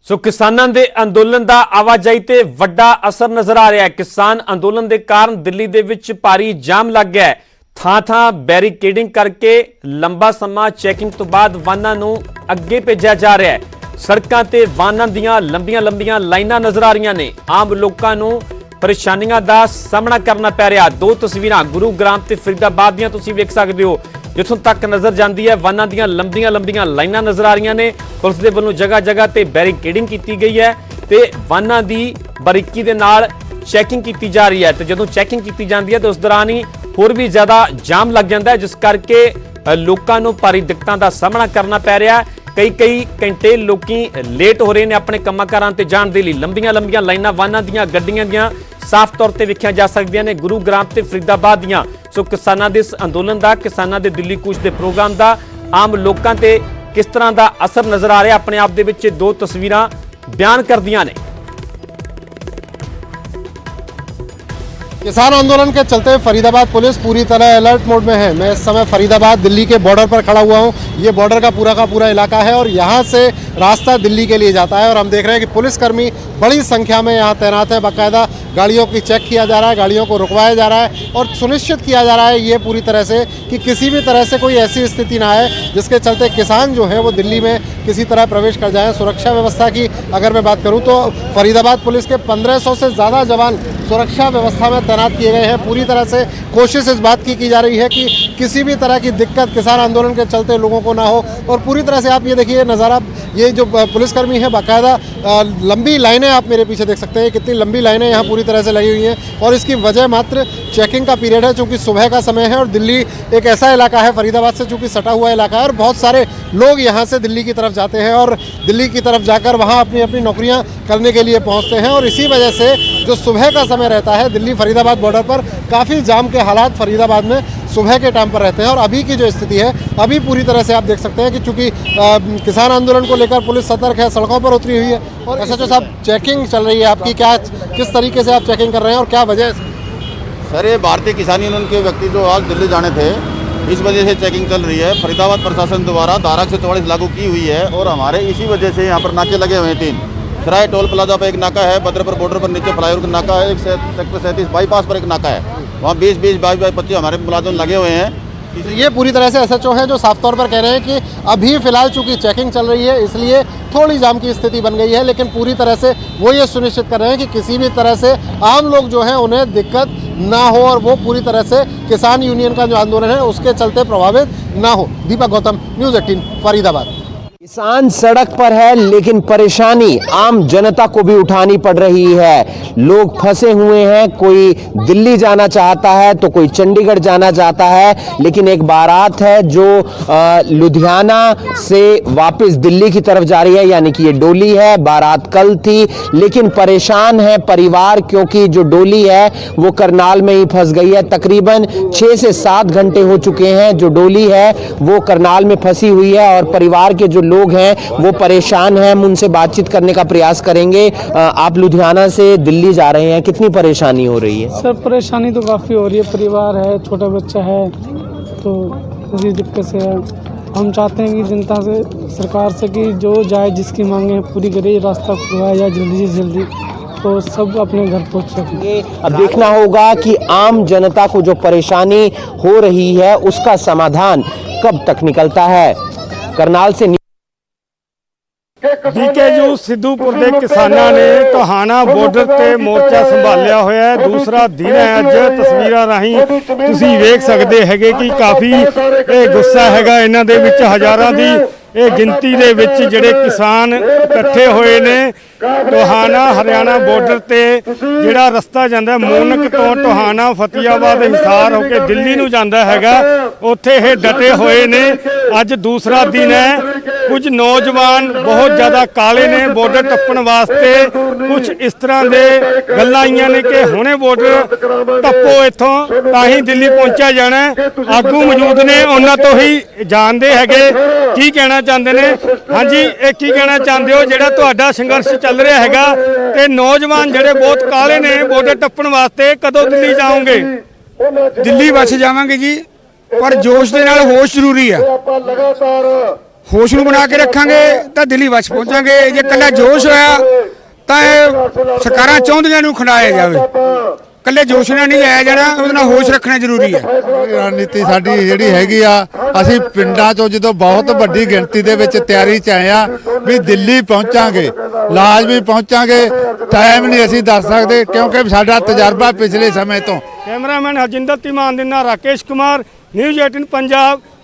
ਸੋ ਕਿਸਾਨਾਂ ਦੇ ਅੰਦੋਲਨ ਦਾ ਆਵਾਜਾਈ ਤੇ ਵੱਡਾ ਅਸਰ ਨਜ਼ਰ ਆ ਰਿਹਾ ਹੈ। ਕਿਸਾਨ ਅੰਦੋਲਨ ਦੇ ਕਾਰਨ ਦਿੱਲੀ ਦੇ ਵਿੱਚ ਭਾਰੀ ਜਾਮ ਲੱਗ ਗਿਆ ਹੈ। ਥਾਂ ਥਾਂ ਬੈਰੀਕੇਡਿੰਗ ਕਰਕੇ ਲੰਬਾ ਸਮਾਂ ਚੈਕਿੰਗ ਤੋਂ ਬਾਅਦ ਵਾਹਨਾਂ ਨੂੰ ਅੱਗੇ ਭੇਜਿਆ ਜਾ ਰਿਹਾ ਹੈ। ਸੜਕਾਂ ਤੇ ਵਾਹਨਾਂ ਦੀਆਂ ਲੰਬੀਆਂ ਲੰਬੀਆਂ ਲਾਈਨਾਂ ਨਜ਼ਰ ਆ ਰਹੀਆਂ ਨੇ। ਆਮ ਲੋਕਾਂ ਨੂੰ ਪਰੇਸ਼ਾਨੀਆਂ ਦਾ ਸਾਹਮਣਾ ਕਰਨਾ ਪੈ ਰਿਹਾ। ਦੋ ਤਸਵੀਰਾਂ ਗੁਰੂਗ੍ਰਾਮ ਤੇ ਫਰੀਦਾਬਾਦ ਦੀਆਂ ਤੁਸੀਂ ਵੇਖ ਸਕਦੇ ਹੋ। ਜਿੱਥੋਂ ਤੱਕ ਨਜ਼ਰ ਜਾਂਦੀ ਹੈ, ਵਾਹਨਾਂ ਦੀਆਂ ਲੰਬੀਆਂ ਲੰਬੀਆਂ ਲਾਈਨਾਂ ਨਜ਼ਰ ਆ ਰਹੀਆਂ ਨੇ। ਪੁਲਿਸ ਦੇ ਵੱਲੋਂ ਜਗ੍ਹਾ ਜਗ੍ਹਾ ਤੇ ਬੈਰੀਕੇਡਿੰਗ ਕੀਤੀ ਗਈ ਹੈ ਤੇ ਵਾਹਨਾਂ ਦੀ ਬਾਰੀਕੀ ਦੇ ਨਾਲ ਚੈਕਿੰਗ ਕੀਤੀ ਜਾ ਰਹੀ ਹੈ ਤੇ ਜਦੋਂ ਚੈਕਿੰਗ ਕੀਤੀ ਜਾਂਦੀ ਹੈ ਤਾਂ ਉਸ ਦੌਰਾਨ ਹੀ ਹੋਰ ਵੀ ਜ਼ਿਆਦਾ ਜਾਮ ਲੱਗ ਜਾਂਦਾ ਹੈ, ਜਿਸ ਕਰਕੇ ਲੋਕਾਂ ਨੂੰ ਭਾਰੀ ਦਿੱਕਤਾਂ ਦਾ ਸਾਹਮਣਾ ਕਰਨਾ ਪੈ ਰਿਹਾ ਹੈ। ਕਈ ਕਈ ਘੰਟੇ ਲੋਕੀ ਲੇਟ ਹੋ ਰਹੇ ਨੇ ਆਪਣੇ ਕੰਮਾਂ-ਕਾਰਾਂ ਤੇ ਜਾਣ ਦੇ ਲਈ। ਲੰਬੀਆਂ ਲੰਬੀਆਂ ਲਾਈਨਾਂ, ਵਾਹਨਾਂ ਦੀਆਂ, ਗੱਡੀਆਂ ਦੀਆਂ ਸਾਫ਼ ਤੌਰ ਤੇ ਵੇਖੀਆਂ ਜਾ ਸਕਦੀਆਂ ਨੇ। ਗੁਰੂਗ੍ਰਾਮ ਤੇ ਫਰੀਦਾਬਾਦ ਦੀਆਂ। ਸੋ ਕਿਸਾਨਾਂ ਦੇ ਇਸ ਅੰਦੋਲਨ ਦਾ, ਕਿਸਾਨਾਂ ਦੇ ਦਿੱਲੀ ਕੂਚ ਦੇ ਪ੍ਰੋਗਰਾਮ ਦਾ, ਆਮ ਲੋਕਾਂ ਤੇ ਕਿਸ ਤਰ੍ਹਾਂ ਦਾ ਅਸਰ ਨਜ਼ਰ ਆ ਰਿਹਾ, ਆਪਣੇ ਆਪ ਦੇ ਵਿੱਚ ਇਹ ਦੋ ਤਸਵੀਰਾਂ ਬਿਆਨ ਕਰਦੀਆਂ ਨੇ। किसान आंदोलन के चलते फरीदाबाद पुलिस पूरी तरह अलर्ट मोड में है। मैं इस समय फरीदाबाद दिल्ली के बॉर्डर पर खड़ा हुआ हूँ। ये बॉर्डर का पूरा का पूरा इलाका है और यहाँ से रास्ता दिल्ली के लिए जाता है और हम देख रहे हैं कि पुलिसकर्मी बड़ी संख्या में यहाँ तैनात है। बाकायदा गाड़ियों की चेक किया जा रहा है, गाड़ियों को रुकवाया जा रहा है और सुनिश्चित किया जा रहा है ये पूरी तरह से कि किसी भी तरह से कोई ऐसी स्थिति ना आए जिसके चलते किसान जो है वो दिल्ली में किसी तरह प्रवेश कर जाएँ। सुरक्षा व्यवस्था की अगर मैं बात करूँ तो फरीदाबाद पुलिस के 1500 से ज़्यादा जवान सुरक्षा व्यवस्था में तैनात किए गए हैं। पूरी तरह से कोशिश इस बात की की जा रही है कि किसी भी तरह की दिक्कत किसान आंदोलन के चलते लोगों को ना हो और पूरी तरह से आप ये देखिए नज़ारा, ये जो पुलिसकर्मी है, बाकायदा लंबी लाइनें आप मेरे पीछे देख सकते हैं, कितनी लंबी लाइनें यहाँ पूरी तरह से लगी हुई हैं और इसकी वजह मात्र चेकिंग का पीरियड है, चूँकि सुबह का समय है और दिल्ली एक ऐसा इलाका है, फरीदाबाद से चूँकि सटा हुआ इलाका है और बहुत सारे लोग यहाँ से दिल्ली की तरफ़ जाते हैं और दिल्ली की तरफ़ जाकर वहाँ अपनी अपनी नौकरियाँ करने के लिए पहुँचते हैं और इसी वजह से जो सुबह का समय रहता है दिल्ली फरीदाबाद बॉर्डर पर काफ़ी जाम के हालात फरीदाबाद में सुबह के टाइम पर रहते हैं और अभी की जो स्थिति है अभी पूरी तरह से आप देख सकते हैं कि चूँकि किसान आंदोलन को लेकर पुलिस सतर्क है सड़कों पर उतरी हुई है और एसएचओ साहब चेकिंग चल रही है आपकी क्या किस तरीके से आप चेकिंग कर रहे हैं और क्या वजह है? सर ये भारतीय किसान यूनियन के व्यक्ति जो आज दिल्ली जाने थे इस वजह से चेकिंग चल रही है। फरीदाबाद प्रशासन द्वारा धारा एक सौ चौवालीस लागू की हुई है और हमारे इसी वजह से यहाँ पर नाके लगे हुए हैं तीन। सराय टोल प्लाजा पर एक नाका है बद्रपुर बॉर्डर पर नीचे फ्लाईओवर का नाका है एक सेक्टर सैंतीस बाईपास पर एक नाका है। वहाँ बीस बीस, बाईस बाईस, पच्चीस हमारे मुलाजिम लगे हुए हैं। ये पूरी तरह से एसएचओ है जो साफ़ तौर पर कह रहे हैं कि अभी फ़िलहाल चूँकि चेकिंग चल रही है, इसलिए थोड़ी जाम की स्थिति बन गई है, लेकिन पूरी तरह से वो ये सुनिश्चित कर रहे हैं कि किसी भी तरह से आम लोग जो हैं उन्हें दिक्कत ना हो और वो पूरी तरह से किसान यूनियन का जो आंदोलन है, उसके चलते प्रभावित ना हो। Deepak Gautam, news eighteen, Faridabad. किसान सड़क पर है, लेकिन परेशानी आम जनता को भी उठानी पड़ रही है। लोग फंसे हुए हैं, कोई दिल्ली जाना चाहता है तो कोई चंडीगढ़ जाना चाहता है, लेकिन एक बारात है जो लुधियाना से वापस दिल्ली की तरफ़ जा रही है, यानी कि ये डोली है, बारात कल थी, लेकिन परेशान है परिवार क्योंकि जो डोली है, वो करनाल में ही फंस गई है। तकरीबन छः से सात घंटे हो चुके हैं, जो डोली है, वो करनाल में फंसी हुई है और परिवार के जो लोग हैं वो परेशान हैं हम उनसे बातचीत करने का प्रयास करेंगे। आप लुधियाना से दिल्ली जा रहे हैं कितनी परेशानी हो रही है? सर परेशानी तो काफ़ी हो रही है। परिवार है छोटा बच्चा है तो इसी दिक्कत से है। हम चाहते हैं कि जनता से सरकार से कि जो जाए जिसकी मांगे पूरी करे रास्ता खुलवाया जाए जल्दी से जल्दी तो सब अपने घर पहुँच सकेंगे अब देखना होगा कि आम जनता को जो परेशानी हो रही है उसका समाधान कब तक निकलता है। करनाल से ਬੀਕੇਯੂ ਸਿੱਧੂਪੁਰ ਦੇ ਕਿਸਾਨਾਂ ਨੇ ਟੋਹਾਣਾ ਬਾਰਡਰ ਤੇ ਮੋਰਚਾ ਸੰਭਾਲਿਆ ਹੋਇਆ ਹੈ। ਦੂਸਰਾ ਦਿਨ ਹੈ ਅੱਜ ਤਸਵੀਰਾਂ ਰਾਹੀਂ ਤੁਸੀਂ ਵੇਖ ਸਕਦੇ ਹੈਗੇ ਕਿ ਕਾਫੀ ਇਹ ਗੁੱਸਾ ਹੈਗਾ ਇਹਨਾਂ ਦੇ ਵਿੱਚ ਹਜ਼ਾਰਾਂ ਦੀ ਇਹ ਗਿਣਤੀ ਦੇ ਵਿੱਚ ਜਿਹੜੇ ਕਿਸਾਨ ਇਕੱਠੇ ਹੋਏ ਨੇ, ਟੋਹਾਣਾ, ਹਰਿਆਣਾ ਬਾਰਡਰ ਤੇ ਜਿਹੜਾ ਰਸਤਾ ਜਾਂਦਾ ਮੋਨਕ ਤੋਂ ਟੋਹਾਣਾ ਫਤਿਆਬਾਦ ਹਿਸਾਰ ਹੋ ਕੇ ਦਿੱਲੀ ਨੂੰ ਜਾਂਦਾ ਹੈਗਾ। ਉੱਥੇ ਇਹ ਡਟੇ ਹੋਏ ਨੇ। ਅੱਜ ਦੂਸਰਾ ਦਿਨ ਹੈ। ਕੁਝ ਨੌਜਵਾਨ ਬਹੁਤ ਜ਼ਿਆਦਾ ਕਾਲੇ ਨੇ ਬਾਰਡਰ ਟੱਪਣ ਵਾਸਤੇ। ਕੁਝ ਇਸ ਤਰ੍ਹਾਂ ਦੇ ਗੱਲਾਂ ਆਈਆਂ ਨੇ ਕਿ ਹੁਣੇ ਬਾਰਡਰ ਟੱਪੋ ਇੱਥੋਂ, ਤਾਂ ਹੀ ਦਿੱਲੀ ਪਹੁੰਚਿਆ ਜਾਣਾ ਆਗੂ ਮੌਜੂਦ ਨੇ, ਉਹਨਾਂ ਤੋਂ ਹੀ ਜਾਣਦੇ ਹੈਗੇ। ਕੀ ਕਹਿਣਾ ਚਾਹੁੰਦੇ ਨੇ। ਹਾਂਜੀ, ਇਹ ਕੀ ਕਹਿਣਾ ਚਾਹੁੰਦੇ ਹੋ? ਜਿਹੜਾ ਤੁਹਾਡਾ ਸੰਘਰਸ਼ ਚੱਲ ਰਿਹਾ ਹੈਗਾ ਤੇ ਨੌਜਵਾਨ ਜਿਹੜੇ ਬਹੁਤ ਕਾਲੇ ਨੇ ਬਾਰਡਰ ਟੱਪਣ ਵਾਸਤੇ ਕਦੋਂ ਦਿੱਲੀ ਜਾਓਗੇ? ਦਿੱਲੀ ਬੱਸ ਜਾਵਾਂਗੇ ਜੀ, ਪਰ ਜੋਸ਼ ਦੇ ਨਾਲ ਹੋਸ਼ ਜ਼ਰੂਰੀ ਆ। ਹੋਸ਼ ਨੂੰ ਬਣਾ ਕੇ ਰੱਖਾਂਗੇ ਤਾਂ ਦਿੱਲੀ ਬੱਸ ਪਹੁੰਚਾਂਗੇ। ਜੇ ਕੱਲਾ ਜੋਸ਼ ਹੋਇਆ ਤਾਂ ਇਹ ਸਰਕਾਰਾਂ ਚਾਹੁੰਦੀਆਂ ਨੂੰ ਖੰਡਾਇਆ ਜਾਵੇ। ਕੱਲੇ ਜੋਸ਼ ਨਾਲ ਨਹੀਂ ਜਾਇਆ ਜਾਣਾ ਉਹਦੇ ਨਾਲ ਹੋਸ਼ ਰੱਖਣਾ ਜ਼ਰੂਰੀ ਹੈ। ਰਣਨੀਤੀ ਸਾਡੀ ਜਿਹੜੀ ਹੈਗੀ ਆ ਅਸੀਂ ਪਿੰਡਾਂ ਚੋਂ ਜਦੋਂ ਬਹੁਤ ਵੱਡੀ ਗਿਣਤੀ ਦੇ ਵਿੱਚ ਤਿਆਰੀ ਚ ਆਏ ਆ ਵੀ ਦਿੱਲੀ ਪਹੁੰਚਾਂਗੇ ਲਾਜ਼ਮੀ ਪਹੁੰਚਾਂਗੇ ਟਾਈਮ ਨਹੀਂ ਅਸੀਂ ਦੱਸ ਸਕਦੇ ਕਿਉਂਕਿ ਸਾਡਾ ਤਜਰਬਾ ਪਿਛਲੇ ਸਮੇਂ ਤੋਂ। ਕੈਮਰਾਮੈਨ ਹਰਜਿੰਦਰ ਤਿਮਾਨ ਦੇ ਨਾਲ ਰਾਕੇਸ਼ ਕੁਮਾਰ ਨਿਊਜ਼ 18 ਪੰਜਾਬ